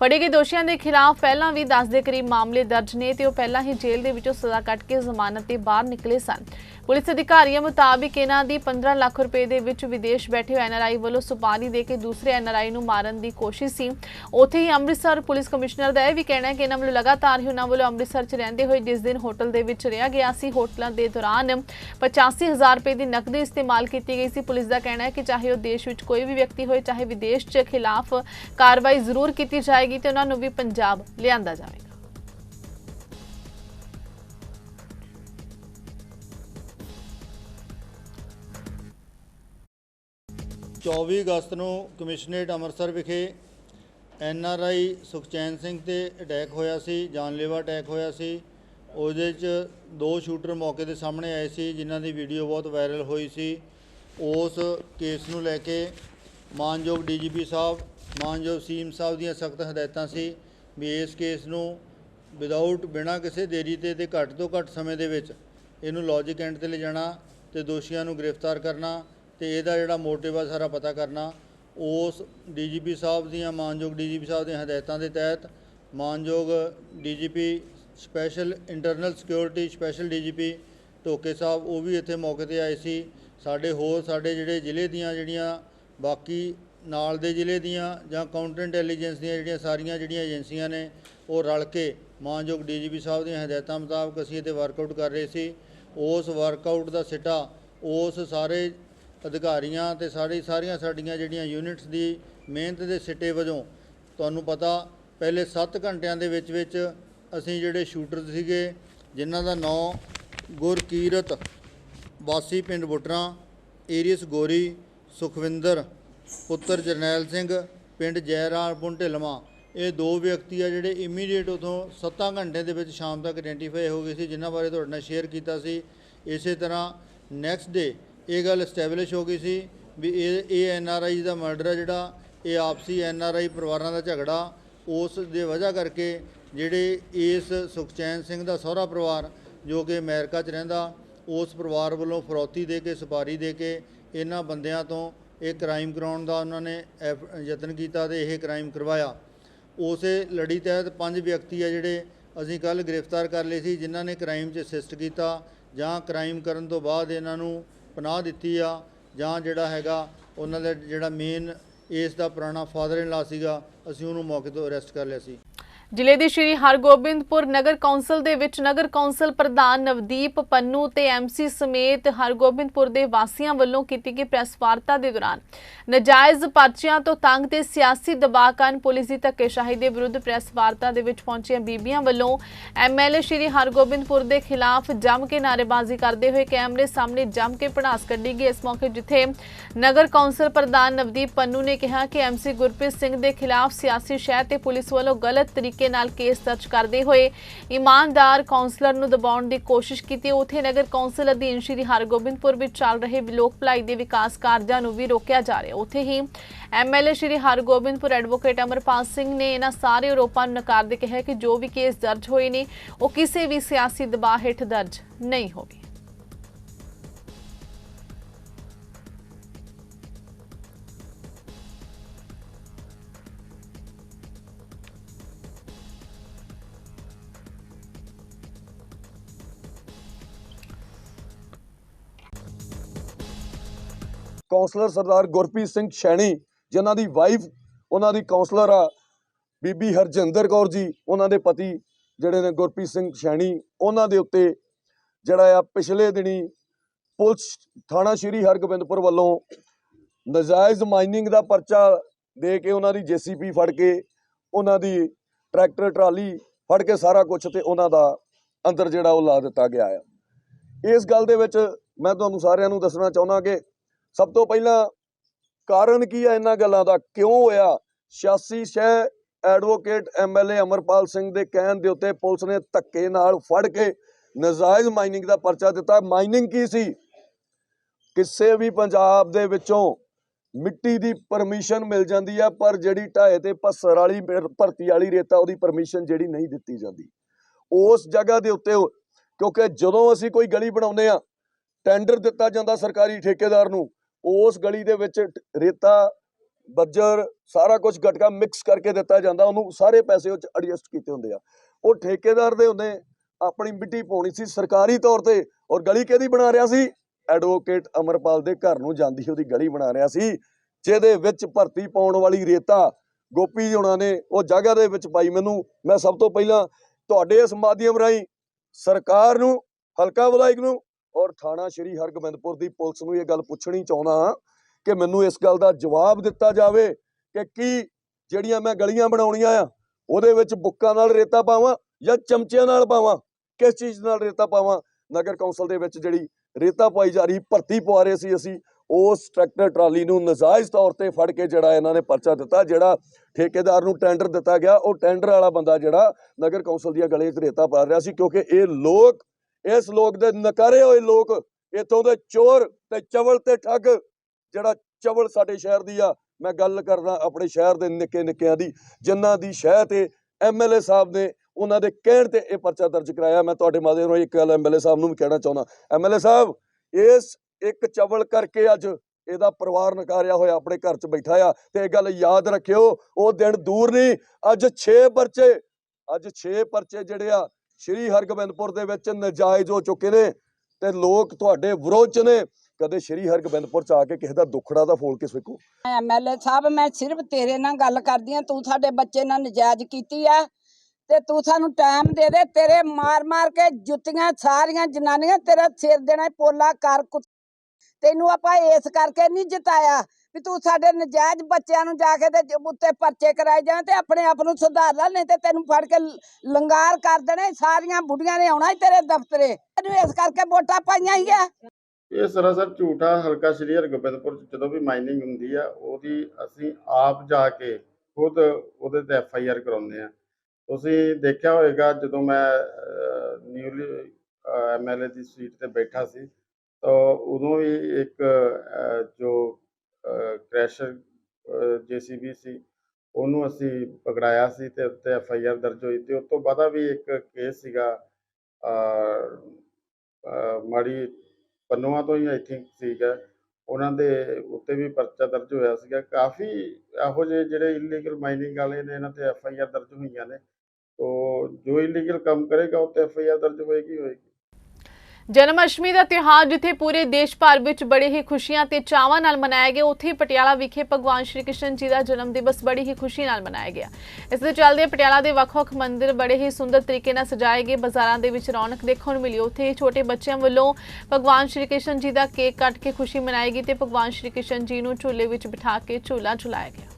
ਫੜੇ ਗਏ ਦੋਸ਼ੀਆਂ ਦੇ ਖਿਲਾਫ ਪਹਿਲਾਂ ਵੀ 10 ਦੇ ਕਰੀਬ ਮਾਮਲੇ ਦਰਜ ਨੇ ਤੇ ਉਹ ਪਹਿਲਾਂ ਹੀ ਜੇਲ੍ਹ ਦੇ ਵਿੱਚੋਂ ਸਜ਼ਾ ਕੱਟ ਕੇ ਜ਼ਮਾਨਤ ਤੇ ਬਾਹਰ ਨਿਕਲੇ ਸਨ। ਪੁਲਿਸ ਅਧਿਕਾਰੀਆਂ ਮੁਤਾਬਿਕ ਇਹਨਾਂ ਦੀ 15 ਲੱਖ ਰੁਪਏ ਦੇ ਵਿੱਚ ਵਿਦੇਸ਼ ਬੈਠੇ ਹੋਏ ਐਨਆਰਆਈ ਵੱਲੋਂ ਸੁਪਾਰੀ ਦੇ ਕੇ ਦੂਸਰੇ ਐਨਆਰਆਈ ਨੂੰ ਮਾਰਨ ਦੀ ਕੋਸ਼ਿਸ਼ ਸੀ। ਉੱਥੇ ਹੀ ਅੰਮ੍ਰਿਤਸਰ ਪੁਲਿਸ ਕਮਿਸ਼ਨਰ ਦਾ ਇਹ ਵੀ ਕਹਿਣਾ ਹੈ ਕਿ ਇਹਨਾਂ ਵੱਲੋਂ ਲਗਾਤਾਰ ਹੀ ਉਹਨਾਂ ਵੱਲੋਂ ਅੰਮ੍ਰਿਤਸਰ 'ਚ ਰਹਿੰਦੇ ਹੋਏ ਜਿਸ ਦਿਨ ਹੋਟਲ ਦੇ ਵਿੱਚ ਰਿਹਾ ਗਿਆ ਸੀ, ਹੋਟਲਾਂ ਦੇ ਦੌਰਾਨ 85000 ਰੁਪਏ ਦੀ ਨਕਦੀ ਇਸਤੇਮਾਲ ਕੀਤੀ ਗਈ ਸੀ। ਪੁਲਿਸ ਦਾ ਕਹਿਣਾ ਹੈ ਕਿ ਚਾਹੇ ਉਹ ਦੇਸ਼ ਵਿੱਚ ਕੋਈ ਵੀ ਵਿਅਕਤੀ ਹੋਏ, ਚਾਹੇ ਵਿਦੇਸ਼ 'ਚ ਖਿਲਾਫ ਕਾਰਵਾਈ ਜ਼ਰੂਰ ਕੀਤੀ ਜਾਏਗੀ ਤੇ ਉਹਨਾਂ ਨੂੰ ਵੀ ਪੰਜਾਬ ਲਿਆਂਦਾ ਜਾਵੇਗਾ। 24 ਅਗਸਤ ਨੂੰ ਕਮਿਸ਼ਨਰੇਟ ਅੰਮ੍ਰਿਤਸਰ ਵਿਖੇ N R I Sukhchain Singh ਤੇ ਅਟੈਕ ਹੋਇਆ ਸੀ, ਜਾਨਲੇਵਾ ਅਟੈਕ ਹੋਇਆ ਸੀ। ਉਹਦੇ 'ਚ ਦੋ ਸ਼ੂਟਰ ਮੌਕੇ ਦੇ ਸਾਹਮਣੇ ਆਏ ਸੀ, ਜਿਨ੍ਹਾਂ ਦੀ ਵੀਡੀਓ ਬਹੁਤ ਵਾਇਰਲ ਹੋਈ ਸੀ। ਉਸ ਕੇਸ ਨੂੰ ਲੈ ਕੇ ਮਾਨਯੋਗ ਡੀਜੀਪੀ ਸਾਹਿਬ, ਮਾਨਯੋਗ ਸੀਐਮ ਸਾਹਿਬ ਦੀਆਂ ਸਖਤ ਹਦਾਇਤਾਂ ਸੀ ਵੀ ਇਸ ਕੇਸ ਨੂੰ ਵਿਦਆਊਟ ਬਿਨਾਂ ਕਿਸੇ ਦੇਰੀ ਤੇ ਤੇ ਘੱਟ ਤੋਂ ਘੱਟ ਸਮੇਂ ਦੇ ਵਿੱਚ ਇਹਨੂੰ ਲੌਜਿਕ ਐਂਡ ਤੇ ਲਿਜਾਣਾ ਤੇ ਦੋਸ਼ੀਆਂ ਨੂੰ ਗ੍ਰਿਫਤਾਰ ਕਰਨਾ ਤੇ ਇਹਦਾ ਜਿਹੜਾ ਮੋਟਿਵ ਆ ਸਾਰਾ ਪਤਾ ਕਰਨਾ। ਉਸ ਡੀਜੀਪੀ ਸਾਹਿਬ ਦੀਆਂ, ਮਾਨਯੋਗ ਡੀਜੀਪੀ ਸਾਹਿਬ ਦੀਆਂ ਹਦਾਇਤਾਂ ਦੇ ਤਹਿਤ ਮਾਨਯੋਗ DGP special internal security special DGP Dhoke sahib, ਉਹ ਵੀ ਇੱਥੇ ਮੌਕੇ ਤੇ ਆਏ ਸੀ। ਸਾਡੇ ਹੋਰ, ਸਾਡੇ ਜਿਹੜੇ ਜ਼ਿਲ੍ਹੇ ਦੀਆਂ ਜਿਹੜੀਆਂ, ਬਾਕੀ ਨਾਲ ਦੇ ਜ਼ਿਲ੍ਹੇ ਦੀਆਂ ਜਾਂ ਕਾਊਂਟਰ ਇੰਟੈਲੀਜੈਂਸ ਦੀਆਂ ਜਿਹੜੀਆਂ ਸਾਰੀਆਂ ਜਿਹੜੀਆਂ ਏਜੰਸੀਆਂ ਨੇ, ਉਹ ਰਲ ਕੇ ਮਾਨਯੋਗ ਡੀਜੀਪੀ ਸਾਹਿਬ ਦੀਆਂ ਹਦਾਇਤਾਂ ਮੁਤਾਬਕ ਅਸੀਂ ਇਹਤੇ ਵਰਕਆਊਟ ਕਰ ਰਹੇ ਸੀ। ਉਸ ਵਰਕਆਊਟ ਦਾ ਸਿੱਟਾ, ਉਸ ਸਾਰੇ ਅਧਿਕਾਰੀਆਂ ਤੇ ਸਾਰੀ ਸਾਰੀਆਂ ਸਾਡੀਆਂ ਜਿਹੜੀਆਂ ਯੂਨਿਟਸ ਦੀ ਮਿਹਨਤ ਦੇ ਸਿੱਟੇ ਵਜੋਂ ਤੁਹਾਨੂੰ ਪਤਾ ਪਹਿਲੇ 7 ਘੰਟਿਆਂ ਦੇ ਵਿੱਚ ਵਿੱਚ ਅਸੀਂ ਜਿਹੜੇ ਸ਼ੂਟਰ ਸੀਗੇ, ਜਿਨ੍ਹਾਂ ਦਾ ਨਾਂ ਗੁਰਕੀਰਤ, ਵਾਸੀ ਪਿੰਡ ਬੁੱਟਰਾਂ ਏਰੀਅਸ ਗੋਰੀ, ਸੁਖਵਿੰਦਰ, ਪੁੱਤਰ ਜਰਨੈਲ ਸਿੰਘ, ਪਿੰਡ ਜੈਰਾਮਪੁਰ ਢਿਲਵਾਂ। ਇਹ ਦੋ ਵਿਅਕਤੀ ਆ ਜਿਹੜੇ ਇਮੀਡੀਏਟ ਉਥੋਂ 7 ਘੰਟੇ ਦੇ ਵਿੱਚ ਸ਼ਾਮ ਤੱਕ ਆਇਡੈਂਟੀਫਾਈ ਹੋ ਗਏ ਸੀ, ਜਿਨ੍ਹਾਂ ਬਾਰੇ ਤੁਹਾਡੇ ਨਾਲ ਸ਼ੇਅਰ ਕੀਤਾ ਸੀ। ਇਸੇ ਤਰ੍ਹਾਂ ਨੈਕਸਟ ਡੇ ਇਹ ਗੱਲ ਐਸਟੈਬਲਿਸ਼ ਹੋ ਗਈ ਸੀ ਵੀ ਇਹ ਇਹ ਐਨ ਆਰ ਆਈ ਦਾ ਮਰਡਰ ਹੈ ਜਿਹੜਾ, ਇਹ ਆਪਸੀ ਐਨ ਆਰ ਆਈ ਪਰਿਵਾਰਾਂ ਦਾ ਝਗੜਾ, ਉਸ ਦੇ ਵਜ੍ਹਾ ਕਰਕੇ ਜਿਹੜੇ ਇਸ ਸੁਖਚੈਨ ਸਿੰਘ ਦਾ ਸਹੁਰਾ ਪਰਿਵਾਰ, ਜੋ ਕਿ ਅਮਰੀਕਾ 'ਚ ਰਹਿੰਦਾ, ਉਸ ਪਰਿਵਾਰ ਵੱਲੋਂ ਫਰੌਤੀ ਦੇ ਕੇ ਸੁਪਾਰੀ ਦੇ ਕੇ, ਇਹਨਾਂ ਬੰਦਿਆਂ ਤੋਂ ਇਹ ਕ੍ਰਾਈਮ ਕਰਾਉਣ ਦਾ ਉਹਨਾਂ ਨੇ ਐਫ- ਯਤਨ ਕੀਤਾ ਤੇ ਇਹ ਕ੍ਰਾਈਮ ਕਰਵਾਇਆ। ਉਸੇ ਲੜੀ ਤਹਿਤ ਪੰਜ ਵਿਅਕਤੀ ਆ ਜਿਹੜੇ ਅਸੀਂ ਕੱਲ ਗ੍ਰਿਫਤਾਰ ਕਰ ਲਏ ਸੀ, ਜਿਨ੍ਹਾਂ ਨੇ ਕ੍ਰਾਈਮ 'ਚ ਅਸਿਸਟ ਕੀਤਾ ਜਾਂ ਕ੍ਰਾਈਮ ਕਰਨ ਤੋਂ ਬਾਅਦ ਇਹਨਾਂ ਨੂੰ ਪਨਾਹ ਦਿੱਤੀ ਆ, ਜਾਂ ਜਿਹੜਾ ਹੈਗਾ ਉਹਨਾਂ ਦਾ ਜਿਹੜਾ ਮੇਨ ਇਸ ਦਾ ਪੁਰਾਣਾ ਫਾਦਰ ਇਨ ਲਾ ਸੀਗਾ, ਅਸੀਂ ਉਹਨੂੰ ਮੌਕੇ ਤੋਂ ਅਰੈਸਟ ਕਰ ਲਿਆ ਸੀ। ਜ਼ਿਲ੍ਹੇ ਦੀ ਸ਼੍ਰੀ ਹਰਗੋਬਿੰਦਪੁਰ ਨਗਰ ਕੌਂਸਲ ਦੇ ਵਿੱਚ ਨਗਰ ਕੌਂਸਲ ਪ੍ਰਧਾਨ ਨਵਦੀਪ ਪੰਨੂ ਤੇ ਐਮਸੀ ਸਮੇਤ ਹਰਗੋਬਿੰਦਪੁਰ ਦੇ ਵਾਸੀਆਂ ਵੱਲੋਂ ਕੀਤੀ ਗਈ ਪ੍ਰੈਸ ਵਾਰਤਾ ਦੇ ਦੌਰਾਨ ਨਜਾਇਜ਼ ਪਰਚਿਆਂ ਤੋਂ ਤੰਗ ਤੇ ਸਿਆਸੀ ਦਬਾਅ ਕਾਰਨ ਪੁਲਿਸ ਦੀ ਧੱਕੇਸ਼ਾਹੀ ਦੇ ਵਿਰੁੱਧ ਪ੍ਰੈਸ ਵਾਰਤਾ ਦੇ ਵਿੱਚ ਪਹੁੰਚੀਆਂ ਬੀਬੀਆਂ ਵੱਲੋਂ ਐਮਐਲਏ ਸ਼੍ਰੀ ਹਰਗੋਬਿੰਦਪੁਰ ਦੇ ਖਿਲਾਫ ਜੰਮ ਕੇ ਨਾਅਰੇਬਾਜ਼ੀ ਕਰਦੇ ਹੋਏ ਕੈਮਰੇ ਸਾਹਮਣੇ ਜੰਮ ਕੇ ਪੜਾਸ ਕੱਢੀ ਗਈ। ਇਸ ਮੌਕੇ ਜਿੱਥੇ ਨਗਰ ਕੌਂਸਲ ਪ੍ਰਧਾਨ ਨਵਦੀਪ ਪੰਨੂ ਨੇ ਕਿਹਾ ਕਿ ਐਮਸੀ ਗੁਰਪ੍ਰੀਤ ਸਿੰਘ ਦੇ ਖਿਲਾਫ ਸਿਆਸੀ ਸ਼ਹਿ ਤੇ ਪੁਲਿਸ ਵੱਲੋਂ ਗਲਤ ਤਰੀਕੇ ਨਾਲ ਕੇਸ ਦਰਜ ਕਰਦੇ ਹੋਏ ਇਮਾਨਦਾਰ ਕੌਂਸਲਰ ਨੂੰ ਦਬਾਉਣ ਦੀ ਕੋਸ਼ਿਸ਼ ਕੀਤੀ। ਉਥੇ ਨਗਰ ਕੌਂਸਲ ਅਧੀਨ ਸ਼੍ਰੀ ਹਰਗੋਬਿੰਦਪੁਰ ਵਿੱਚ ਚੱਲ ਰਹੇ ਲੋਕ ਭਲਾਈ ਦੇ ਵਿਕਾਸ ਕਾਰਜਾਂ ਨੂੰ ਵੀ ਰੋਕਿਆ ਜਾ ਰਿਹਾ। ਉਥੇ ਹੀ ਐਮਐਲਏ ਸ਼੍ਰੀ ਹਰਗੋਬਿੰਦਪੁਰ ਐਡਵੋਕੇਟ ਅਮਰਪਾਲ ਸਿੰਘ ਨੇ ਇਹਨਾਂ ਸਾਰੇ ਆਰੋਪਾਂ ਨੂੰ ਨਕਾਰਦੇ ਕਿਹਾ ਕਿ ਜੋ ਵੀ ਕੇਸ ਦਰਜ ਹੋਏ ਨੇ, ਉਹ ਕਿਸੇ ਵੀ ਸਿਆਸੀ ਦਬਾਅ ਹੇਠ ਦਰਜ ਨਹੀਂ ਹੋਵੇ ਕਾਉਂਸਲਰ ਸਰਦਾਰ ਗੁਰਪ੍ਰੀਤ ਸਿੰਘ ਛੈਣੀ, ਜਿਨ੍ਹਾਂ ਦੀ ਵਾਈਫ ਉਹਨਾਂ ਦੀ ਕਾਉਂਸਲਰ ਆ, ਬੀਬੀ ਹਰਜਿੰਦਰ ਕੌਰ ਜੀ, ਉਹਨਾਂ ਦੇ ਪਤੀ ਜਿਹੜੇ ਨੇ ਗੁਰਪ੍ਰੀਤ ਸਿੰਘ ਸ਼ੈਣੀ ਉਹਨਾਂ ਦੇ ਉੱਤੇ ਜਿਹੜਾ ਆ ਪਿਛਲੇ ਦਿਨੀ ਪੁਲਿਸ ਥਾਣਾ ਸ਼੍ਰੀ ਹਰਗੋਬਿੰਦਪੁਰ ਵੱਲੋਂ ਨਜਾਇਜ਼ ਮਾਈਨਿੰਗ ਦਾ ਪਰਚਾ ਦੇ ਕੇ ਉਹਨਾਂ ਦੀ ਜੀਸੀਪੀ ਫੜ ਕੇ, ਉਹਨਾਂ ਦੀ ਟਰੈਕਟਰ, ਟਰਾਲੀ ਫੜ ਕੇ ਸਾਰਾ ਕੁਝ ਤੇ ਉਹਨਾਂ ਦਾ ਅੰਦਰ ਜਿਹੜਾ ਉਹ ਲਾ ਦਿੱਤਾ ਗਿਆ ਆ। ਇਸ ਗੱਲ ਦੇ ਵਿੱਚ ਮੈਂ ਤੁਹਾਨੂੰ ਸਾਰਿਆਂ ਨੂੰ ਦੱਸਣਾ ਚਾਹੁੰਦਾ ਕਿ ਸਭ ਤੋਂ ਪਹਿਲਾਂ ਕਾਰਨ ਕੀ ਹੈ ਇਹਨਾਂ ਗੱਲਾਂ ਦਾ? ਕਿਉਂ ਹੋਇਆ? 86 ਸ਼ਹਿ ਐਡਵੋਕੇਟ ਐਮਐਲਏ ਅਮਰਪਾਲ ਸਿੰਘ ਦੇ ਕਹਿਣ ਦੇ ਉੱਤੇ ਪੁਲਿਸ ਨੇ ਧੱਕੇ ਨਾਲ ਫੜ ਕੇ ਨਜਾਇਜ਼ ਮਾਈਨਿੰਗ ਦਾ ਪਰਚਾ ਦਿੱਤਾ। ਮਾਈਨਿੰਗ ਕੀ ਸੀ? ਕਿਸੇ ਵੀ ਪੰਜਾਬ ਦੇ ਵਿੱਚੋਂ ਮਿੱਟੀ ਦੀ ਪਰਮਿਸ਼ਨ ਮਿਲ ਜਾਂਦੀ ਆ, ਪਰ ਜਿਹੜੀ ਢਾਏ ਤੇ ਪੱਸਰ ਵਾਲੀ, ਭਰਤੀ ਵਾਲੀ ਰੇਤਾ, ਉਹਦੀ ਪਰਮਿਸ਼ਨ ਜਿਹੜੀ ਨਹੀਂ ਦਿੱਤੀ ਜਾਂਦੀ। ਉਸ ਜਗ੍ਹਾ ਦੇ ਉੱਤੇ ਕਿਉਂਕਿ ਜਦੋਂ ਅਸੀਂ ਕੋਈ ਗਲੀ ਬਣਾਉਂਦੇ ਆ ਟੈਂਡਰ ਦਿੱਤਾ ਜਾਂਦਾ ਸਰਕਾਰੀ ਠੇਕੇਦਾਰ ਨੂੰ ਉਸ ਗਲੀ ਦੇ ਵਿੱਚ ਰੇਤਾ, ਬੱਜਰ, ਸਾਰਾ ਕੁਝ ਗਟਕਾ ਮਿਕਸ ਕਰਕੇ ਦਿੱਤਾ ਜਾਂਦਾ, ਉਹਨੂੰ ਸਾਰੇ ਪੈਸੇ ਉਹ ਚ ਐਡਜਸਟ ਕੀਤੇ ਹੁੰਦੇ ਆ। ਉਹ ਠੇਕੇਦਾਰ ਦੇ ਹੁੰਦੇ, ਆਪਣੀ ਮਿੱਟੀ ਪਾਉਣੀ ਸੀ ਸਰਕਾਰੀ ਤੌਰ ਤੇ, ਔਰ ਗਲੀ ਕਿਹਦੀ ਬਣਾ ਰਿਹਾ ਸੀ? ਐਡਵੋਕੇਟ ਅਮਰਪਾਲ ਦੇ ਘਰ ਨੂੰ ਜਾਂਦੀ ਉਹਦੀ ਗਲੀ ਬਣਾ ਰਿਹਾ ਸੀ, ਜਿਹਦੇ ਵਿੱਚ ਭਰਤੀ ਪਾਉਣ ਵਾਲੀ ਰੇਤਾ, ਗੋਪੀ ਜੀ ਹੁਣਾਂ ਨੇ, ਉਹ ਜਗ੍ਹਾ ਦੇ ਵਿੱਚ ਪਾਈ ਮੈਨੂੰ। ਮੈਂ ਸਭ ਤੋਂ ਪਹਿਲਾਂ ਤੁਹਾਡੇ ਇਸ ਮਾਧਿਅਮ ਰਾਹੀਂ ਸਰਕਾਰ ਨੂੰ, ਹਲਕਾ ਵਿਧਾਇਕ ਨੂੰ ਔਰ ਥਾਣਾ ਸ਼੍ਰੀ ਹਰਗੋਬਿੰਦਪੁਰ ਦੀ ਪੁਲਿਸ ਨੂੰ ਇਹ ਗੱਲ ਪੁੱਛਣੀ ਚਾਹੁੰਦਾ ਹਾਂ ਕਿ ਮੈਨੂੰ ਇਸ ਗੱਲ ਦਾ ਜਵਾਬ ਦਿੱਤਾ ਜਾਵੇ ਕਿ ਕੀ ਜਿਹੜੀਆਂ ਮੈਂ ਗਲੀਆਂ ਬਣਾਉਣੀਆਂ ਆ, ਉਹਦੇ ਵਿੱਚ ਬੁੱਕਾਂ ਨਾਲ ਰੇਤਾ ਪਾਵਾਂ ਜਾਂ ਚਮਚਿਆਂ ਨਾਲ ਪਾਵਾਂ? ਕਿਸ ਚੀਜ਼ ਨਾਲ ਰੇਤਾ ਪਾਵਾਂ? ਨਗਰ ਕੌਂਸਲ ਦੇ ਵਿੱਚ ਜਿਹੜੀ ਰੇਤਾ ਪਾਈ ਜਾ ਰਹੀ, ਭਰਤੀ ਪਵਾ ਰਹੇ ਸੀ ਅਸੀਂ, ਉਸ ਟਰੈਕਟਰ ਟਰਾਲੀ ਨੂੰ ਨਜਾਇਜ਼ ਤੌਰ ਤੇ ਫੜ ਕੇ ਜਿਹੜਾ ਇਹਨਾਂ ਨੇ ਪਰਚਾ ਦਿੱਤਾ, ਜਿਹੜਾ ਠੇਕੇਦਾਰ ਨੂੰ ਟੈਂਡਰ ਦਿੱਤਾ ਗਿਆ, ਉਹ ਟੈਂਡਰ ਵਾਲਾ ਬੰਦਾ ਜਿਹੜਾ ਨਗਰ ਕੌਂਸਲ ਦੀਆਂ ਗਲੀਆਂ 'ਚ ਰੇਤਾ ਪਾ ਰਿਹਾ ਸੀ, ਕਿਉਂਕਿ ਇਹ ਲੋਕ ਇਸ ਲੋਕ ਦੇ ਨਕਾਰੇ ਹੋਏ ਲੋਕ ਇੱਥੋਂ ਦੇ ਚੋਰ ਤੇ ਚਵਲ ਤੇ ਠੱਗ, ਜਿਹੜਾ ਚਵਲ ਸਾਡੇ ਸ਼ਹਿਰ ਦੀ ਆ, ਮੈਂ ਗੱਲ ਕਰਦਾ ਆਪਣੇ ਸ਼ਹਿਰ ਦੇ ਨਿੱਕੇ ਨਿੱਕਿਆਂ ਦੀ, ਜਿਨ੍ਹਾਂ ਦੀ ਸ਼ਹਿ ਤੇ ਐਮਐਲਏ ਸਾਹਿਬ ਨੇ ਉਹਨਾਂ ਦੇ ਕਹਿਣ ਤੇ ਇਹ ਪਰਚਾ ਦਰਜ ਕਰਾਇਆ। ਮੈਂ ਤੁਹਾਡੇ ਮਾਧਿਅਮ ਰਾਹੀਂ ਇੱਕ ਗੱਲ ਐਮਐਲਏ ਸਾਹਿਬ ਨੂੰ ਵੀ ਕਹਿਣਾ ਚਾਹੁੰਦਾ। ਐਮਐਲਏ ਸਾਹਿਬ, ਇਸ ਇੱਕ ਚਵਲ ਕਰਕੇ ਅੱਜ ਇਹਦਾ ਪਰਿਵਾਰ ਨਕਾਰਿਆ ਹੋਇਆ, ਆਪਣੇ ਘਰ 'ਚ ਬੈਠਾ ਆ, ਤੇ ਇਹ ਗੱਲ ਯਾਦ ਰੱਖਿਓ, ਉਹ ਦਿਨ ਦੂਰ ਨਹੀਂ, ਅੱਜ 6 ਪਰਚੇ, ਅੱਜ 6 ਪਰਚੇ ਜਿਹੜੇ ਆ ਸ਼੍ਰੀ ਹਰਗੋਬਿੰਦਪੁਰ ਦੇ ਵਿੱਚ ਨਜਾਇਜ਼ ਹੋ ਚੁੱਕੇ ਨੇ ਤੇ ਲੋਕ ਤੁਹਾਡੇ ਵਿਰੋਧ 'ਚ ਨੇ। ਕਦੇ ਸ਼੍ਰੀ ਹਰਗੋਬਿੰਦਪੁਰ 'ਚ ਆ ਕੇ ਕਿਸੇ ਦਾ ਦੁੱਖੜਾ ਦਾ ਫੋਲ ਕੇ ਵੇਖੋ ਐਮਐਲਏ ਸਾਹਿਬ, ਮੈਂ ਸਿਰਫ ਤੇਰੇ ਨਾਲ ਗੱਲ ਕਰਦੀ ਆ ਤੂੰ ਸਾਡੇ ਬੱਚੇ ਨਾਲ ਨਜਾਇਜ਼ ਕੀਤੀ ਆ ਤੇ ਤੂੰ ਸਾਨੂੰ ਟਾਈਮ ਦੇ ਦੇ। ਤੇਰੇ ਮਾਰ ਮਾਰ ਕੇ ਜੁੱਤੀਆਂ, ਸਾਰੀਆਂ ਜਨਾਨੀਆਂ ਤੇਰਾ ਸਿਰ ਦੇਣਾ, ਪੋਲਾ ਕਰ ਕੁ- ਤੈਨੂੰ ਆਪਾਂ ਇਸ ਕਰਕੇ ਨਹੀਂ ਜਿਤਾਇਆ। ਵੀ ਤੂੰ ਸਾਡੇ ਨਜਾਇਜ਼ ਬੱਚਿਆਂ ਨੂੰ ਜਾ ਕੇ ਤੇ ਉੱਤੇ ਪਰਚੇ ਕਰਾਏ ਜਾਂ ਤੇ ਆਪਣੇ ਆਪ ਨੂੰ ਸੁਧਾਰ ਲੈ, ਨਹੀਂ ਤੇ ਤੈਨੂੰ ਫੜ ਕੇ ਲੰਗਾਰ ਕਰ ਦੇਣੇ, ਸਾਰੀਆਂ ਬੁੱਢੀਆਂ ਨੇ ਆਉਣਾ ਹੀ ਤੇਰੇ ਦਫ਼ਤਰੇ। ਤੈਨੂੰ ਇਸ ਕਰਕੇ ਵੋਟਾਂ ਪਾਈਆਂ ਹੀ ਆ ਇਹ ਸਰਾਸਰ ਝੂਠਾ, ਹਲਕਾ ਸ਼੍ਰੀ ਹਰਗੋਬਿੰਦਪੁਰ ਜਦੋਂ ਵੀ ਮਾਈਨਿੰਗ ਹੁੰਦੀ ਆ, ਉਹਦੀ ਅਸੀਂ ਆਪ ਜਾ ਕੇ ਖੁਦ ਉਹਦੇ ਤੇ ਐਫ ਆਈ ਆਰ ਕਰਾਉਂਦੇ ਆ। ਤੁਸੀਂ ਦੇਖਿਆ ਹੋਵੇਗਾ ਜਦੋਂ ਮੈਂ ਨਿਊਲੀ ਐਮ ਐਲ ਏ ਦੀ ਸੀਟ ਤੇ ਬੈਠਾ ਸੀ, ਤਾਂ ਉਦੋਂ ਵੀ ਇੱਕ ਜੋ ਕ੍ਰੈਸ਼ਰ ਜੀਸੀਬੀ ਸੀ ਉਹਨੂੰ ਅਸੀਂ ਪਕੜਾਇਆ ਸੀ ਤੇ ਉੱਤੇ ਐਫ ਆਈ ਆਰ ਦਰਜ ਹੋਈ ਤੇ ਉਸ ਤੋਂ ਬਾਅਦ ਵੀ ਇੱਕ ਕੇਸ ਸੀਗਾ ਮਾੜੀ ਪੰਨੂਆਂ ਤੋਂ ਹੀ ਆਈ ਥਿੰਕ ਸੀਗਾ, ਉਹਨਾਂ ਦੇ ਉੱਤੇ ਵੀ ਪਰਚਾ ਦਰਜ ਹੋਇਆ ਸੀਗਾ, ਕਾਫੀ ਇਹੋ ਜਿਹੇ ਜਿਹੜੇ ਇਲੀਗਲ ਮਾਈਨਿੰਗ ਵਾਲੇ ਨੇ, ਇਹਨਾਂ ਤੇ ਐਫ ਆਈ ਆਰ ਦਰਜ ਹੋਈਆਂ ਨੇ, ਤੋ ਜੋ ਇਲੀਗਲ ਕੰਮ ਕਰੇਗਾ, ਉਹ ਤੇ ਐਫ ਆਈ ਆਰ ਦਰਜ ਹੋਏਗੀ ਹੋਏਗੀ। ਜਨਮ ਅਸ਼ਟਮੀ ਦਾ ਤਿਉਹਾਰ ਜਿੱਥੇ ਪੂਰੇ ਦੇਸ਼ ਭਰ ਵਿੱਚ ਬੜੇ ਹੀ ਖੁਸ਼ੀਆਂ ਤੇ ਚਾਵਾਂ ਨਾਲ ਮਨਾਇਆ ਗਿਆ, ਉੱਥੇ ਹੀ ਪਟਿਆਲਾ ਵਿਖੇ ਭਗਵਾਨ ਸ਼੍ਰੀ ਕ੍ਰਿਸ਼ਨ ਜੀ ਦਾ ਜਨਮ ਦਿਵਸ ਬੜੀ ਹੀ ਖੁਸ਼ੀ ਨਾਲ ਮਨਾਇਆ ਗਿਆ। ਇਸ ਦੇ ਚੱਲਦੇ ਪਟਿਆਲਾ ਦੇ ਵੱਖ-ਵੱਖ ਮੰਦਿਰ ਬੜੇ ਹੀ ਸੁੰਦਰ ਤਰੀਕੇ ਨਾਲ ਸਜਾਏ ਗਏ, ਬਾਜ਼ਾਰਾਂ ਦੇ ਵਿੱਚ ਰੌਣਕ ਦੇਖਣ ਨੂੰ ਮਿਲੀ। ਉੱਥੇ ਹੀ ਛੋਟੇ ਬੱਚਿਆਂ ਵੱਲੋਂ ਭਗਵਾਨ ਸ਼੍ਰੀ ਕ੍ਰਿਸ਼ਨ ਜੀ ਦਾ ਕੇਕ ਕੱਟ ਕੇ ਖੁਸ਼ੀ ਮਨਾਈ ਗਈ ਤੇ ਭਗਵਾਨ ਸ਼੍ਰੀ ਕ੍ਰਿਸ਼ਨ ਜੀ ਨੂੰ ਝੂਲੇ ਵਿੱਚ ਬਿਠਾ ਕੇ ਝੂਲਾ ਝੁਲਾਇਆ ਗਿਆ।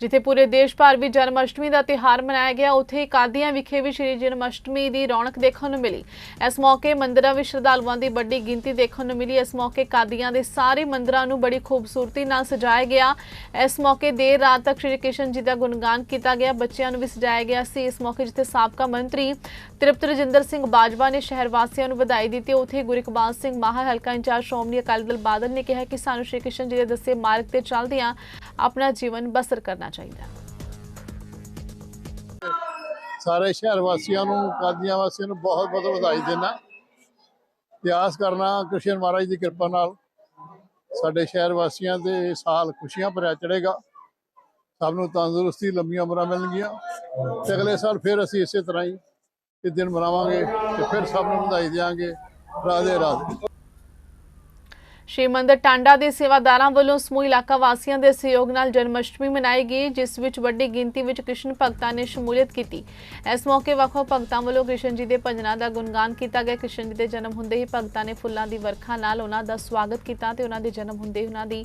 ਜਿੱਥੇ ਪੂਰੇ ਦੇਸ਼ ਭਰ ਵਿੱਚ ਜਨਮ ਅਸ਼ਟਮੀ ਦਾ ਤਿਉਹਾਰ ਮਨਾਇਆ ਗਿਆ, ਉੱਥੇ ਕਾਦੀਆਂ ਵਿਖੇ ਵੀ ਸ਼੍ਰੀ ਜਨਮ ਅਸ਼ਟਮੀ ਦੀ ਰੌਣਕ ਦੇਖਣ ਨੂੰ ਮਿਲੀ। ਇਸ ਮੌਕੇ ਮੰਦਰਾਂ ਵਿੱਚ ਸ਼ਰਧਾਲੂਆਂ ਦੀ ਵੱਡੀ ਗਿਣਤੀ ਦੇਖਣ ਨੂੰ ਮਿਲੀ। ਇਸ ਮੌਕੇ ਕਾਦੀਆਂ ਦੇ ਸਾਰੇ ਮੰਦਰਾਂ ਨੂੰ ਬੜੀ ਖੂਬਸੂਰਤੀ ਨਾਲ ਸਜਾਇਆ ਗਿਆ। ਇਸ ਮੌਕੇ ਦੇਰ ਰਾਤ ਤੱਕ ਸ਼੍ਰੀ ਕ੍ਰਿਸ਼ਨ ਜੀ ਦਾ ਗੁਣਗਾਨ ਕੀਤਾ ਗਿਆ। ਬੱਚਿਆਂ ਨੂੰ ਵੀ ਸਜਾਇਆ ਗਿਆ ਸੀ। ਇਸ ਮੌਕੇ ਜਿੱਥੇ ਸਾਬਕਾ ਮੰਤਰੀ ਤ੍ਰਿਪਤ ਰਜਿੰਦਰ ਸਿੰਘ ਬਾਜਵਾ ਨੇ ਸ਼ਹਿਰ ਵਾਸੀਆਂ ਨੂੰ ਵਧਾਈ ਦਿੱਤੀ, ਉੱਥੇ ਗੁਰੂ ਇਕਬਾਲ ਸਿੰਘ ਮਾਹਰ ਹਲਕਾ ਇੰਚਾਰਜ ਸ਼੍ਰੋਮਣੀ ਅਕਾਲੀ ਦਲ ਬਾਦਲ ਨੇ ਕਿਹਾ ਕਿ ਸਾਨੂੰ ਸ਼੍ਰੀ ਕ੍ਰਿਸ਼ਨ ਜੀ ਦੇ ਦੱਸੇ ਮਾਰਗ ਤੇ ਚੱਲਦਿਆਂ ਆਪਣਾ ਜੀਵਨ ਬਸਰ ਕਰਨਾ ਚਾਹੀਦਾ ਸਾਰੇ ਸ਼ਹਿਰ ਵਾਸੀਆਂ ਨੂੰ ਕਾਦੀਆਂ ਵਾਸੀਆਂ ਨੂੰ ਬਹੁਤ ਬਹੁਤ ਵਧਾਈ ਦੇਣਾ ਤੇ ਕਰਨਾ ਕ੍ਰਿਸ਼ਨ ਮਹਾਰਾਜ ਦੀ ਕਿਰਪਾ ਨਾਲ ਸਾਡੇ ਸ਼ਹਿਰ ਵਾਸੀਆਂ ਦੇ ਸਾਲ ਖੁਸ਼ੀਆਂ ਭਰਿਆ ਚੜੇਗਾ ਸਭ ਨੂੰ ਤੰਦਰੁਸਤੀ, ਲੰਮੀਆਂ ਉਮਰਾਂ ਮਿਲਣਗੀਆਂ। ਤੇ ਅਗਲੇ ਸਾਲ ਫਿਰ ਅਸੀਂ ਇਸੇ ਤਰ੍ਹਾਂ ਹੀ ਇਹ ਦਿਨ ਮਨਾਵਾਂਗੇ ਤੇ ਫਿਰ ਸਭ ਨੂੰ ਵਧਾਈ ਦੇਵਾਂਗੇ ਰਾਧੇ ਰਾਧੇ। ਸ਼੍ਰੀ ਮੰਦਰ ਟਾਂਡਾ ਦੇ ਸੇਵਾਦਾਰਾਂ ਵੱਲੋਂ ਸਮੂਹ ਇਲਾਕਾ ਵਾਸੀਆਂ ਦੇ ਸਹਿਯੋਗ ਨਾਲ ਜਨਮ ਅਸ਼ਟਮੀ ਮਨਾਈ ਗਈ, ਜਿਸ ਵਿੱਚ ਵੱਡੀ ਗਿਣਤੀ ਵਿੱਚ ਕ੍ਰਿਸ਼ਨ ਭਗਤਾਂ ਨੇ ਸ਼ਮੂਲੀਅਤ ਕੀਤੀ। ਇਸ ਮੌਕੇ ਵੱਖ-ਵੱਖ ਭਗਤਾਂ ਵੱਲੋਂ ਕ੍ਰਿਸ਼ਨ ਜੀ ਦੇ ਭਜਨਾਂ ਦਾ ਗੁਣਗਾਨ ਕੀਤਾ ਗਿਆ। ਕ੍ਰਿਸ਼ਨ ਜੀ ਦੇ ਜਨਮ ਹੁੰਦੇ ਹੀ ਭਗਤਾਂ ਨੇ ਫੁੱਲਾਂ ਦੀ ਵਰਖਾ ਨਾਲ ਉਹਨਾਂ ਦਾ ਸਵਾਗਤ ਕੀਤਾ ਤੇ ਉਹਨਾਂ ਦੇ ਜਨਮ ਹੁੰਦੇ ਹੀ ਉਹਨਾਂ ਦੀ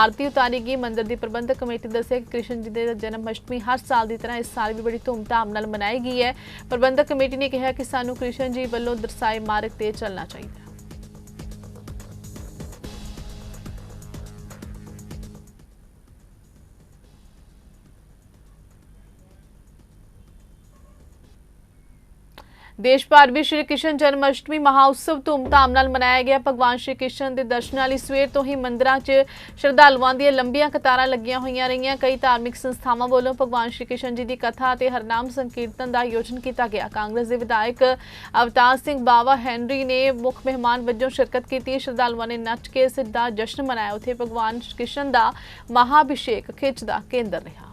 ਆਰਤੀ ਉਤਾਰੀ ਗਈ। ਮੰਦਰ ਦੀ ਪ੍ਰਬੰਧਕ ਕਮੇਟੀ ਦੱਸਿਆ ਕਿ ਕ੍ਰਿਸ਼ਨ ਜੀ ਦੇ ਜਨਮ ਅਸ਼ਟਮੀ ਹਰ ਸਾਲ ਦੀ ਤਰ੍ਹਾਂ ਇਸ ਸਾਲ ਵੀ ਬੜੀ ਧੂਮਧਾਮ ਨਾਲ ਮਨਾਈ ਗਈ ਹੈ। ਪ੍ਰਬੰਧਕ ਕਮੇਟੀ ਨੇ ਕਿਹਾ ਕਿ ਸਾਨੂੰ ਕ੍ਰਿਸ਼ਨ ਜੀ ਵੱਲੋਂ ਦਰਸਾਏ ਮਾਰਗ ਤੇ ਚੱਲਣਾ ਚਾਹੀਦਾ। ਦੇਸ਼ ਭਰ ਵਿੱਚ ਸ਼੍ਰੀ ਕ੍ਰਿਸ਼ਨ ਜਨਮ ਅਸ਼ਟਮੀ ਮਹਾਉਤਸਵ ਧੂਮਧਾਮ ਨਾਲ ਮਨਾਇਆ ਗਿਆ। ਭਗਵਾਨ ਸ਼੍ਰੀ ਕ੍ਰਿਸ਼ਨ ਦੇ ਦਰਸ਼ਨਾਂ ਲਈ ਸਵੇਰ ਤੋਂ ਹੀ ਮੰਦਰਾਂ 'ਚ ਸ਼ਰਧਾਲੂਆਂ ਦੀਆਂ ਲੰਬੀਆਂ ਕਤਾਰਾਂ ਲੱਗੀਆਂ ਹੋਈਆਂ ਰਹੀਆਂ। ਕਈ ਧਾਰਮਿਕ ਸੰਸਥਾਵਾਂ ਵੱਲੋਂ ਭਗਵਾਨ ਸ਼੍ਰੀ ਕ੍ਰਿਸ਼ਨ ਜੀ ਦੀ ਕਥਾ ਅਤੇ ਹਰਨਾਮ ਸੰਕੀਰਤਨ ਦਾ ਆਯੋਜਨ ਕੀਤਾ ਗਿਆ। ਕਾਂਗਰਸ ਦੇ ਵਿਧਾਇਕ ਅਵਤਾਰ ਸਿੰਘ ਬਾਵਾ ਹੈਨਰੀ ਨੇ ਮੁੱਖ ਮਹਿਮਾਨ ਵਜੋਂ ਸ਼ਿਰਕਤ ਕੀਤੀ। ਸ਼ਰਧਾਲੂਆਂ ਨੇ ਨੱਚ ਕੇ ਇਸ ਦਾ ਜਸ਼ਨ ਮਨਾਇਆ। ਉੱਥੇ ਭਗਵਾਨ ਕ੍ਰਿਸ਼ਨ ਦਾ ਮਹਾਭਿਸ਼ੇਕ ਖਿੱਚ ਦਾ ਕੇਂਦਰ ਰਿਹਾ।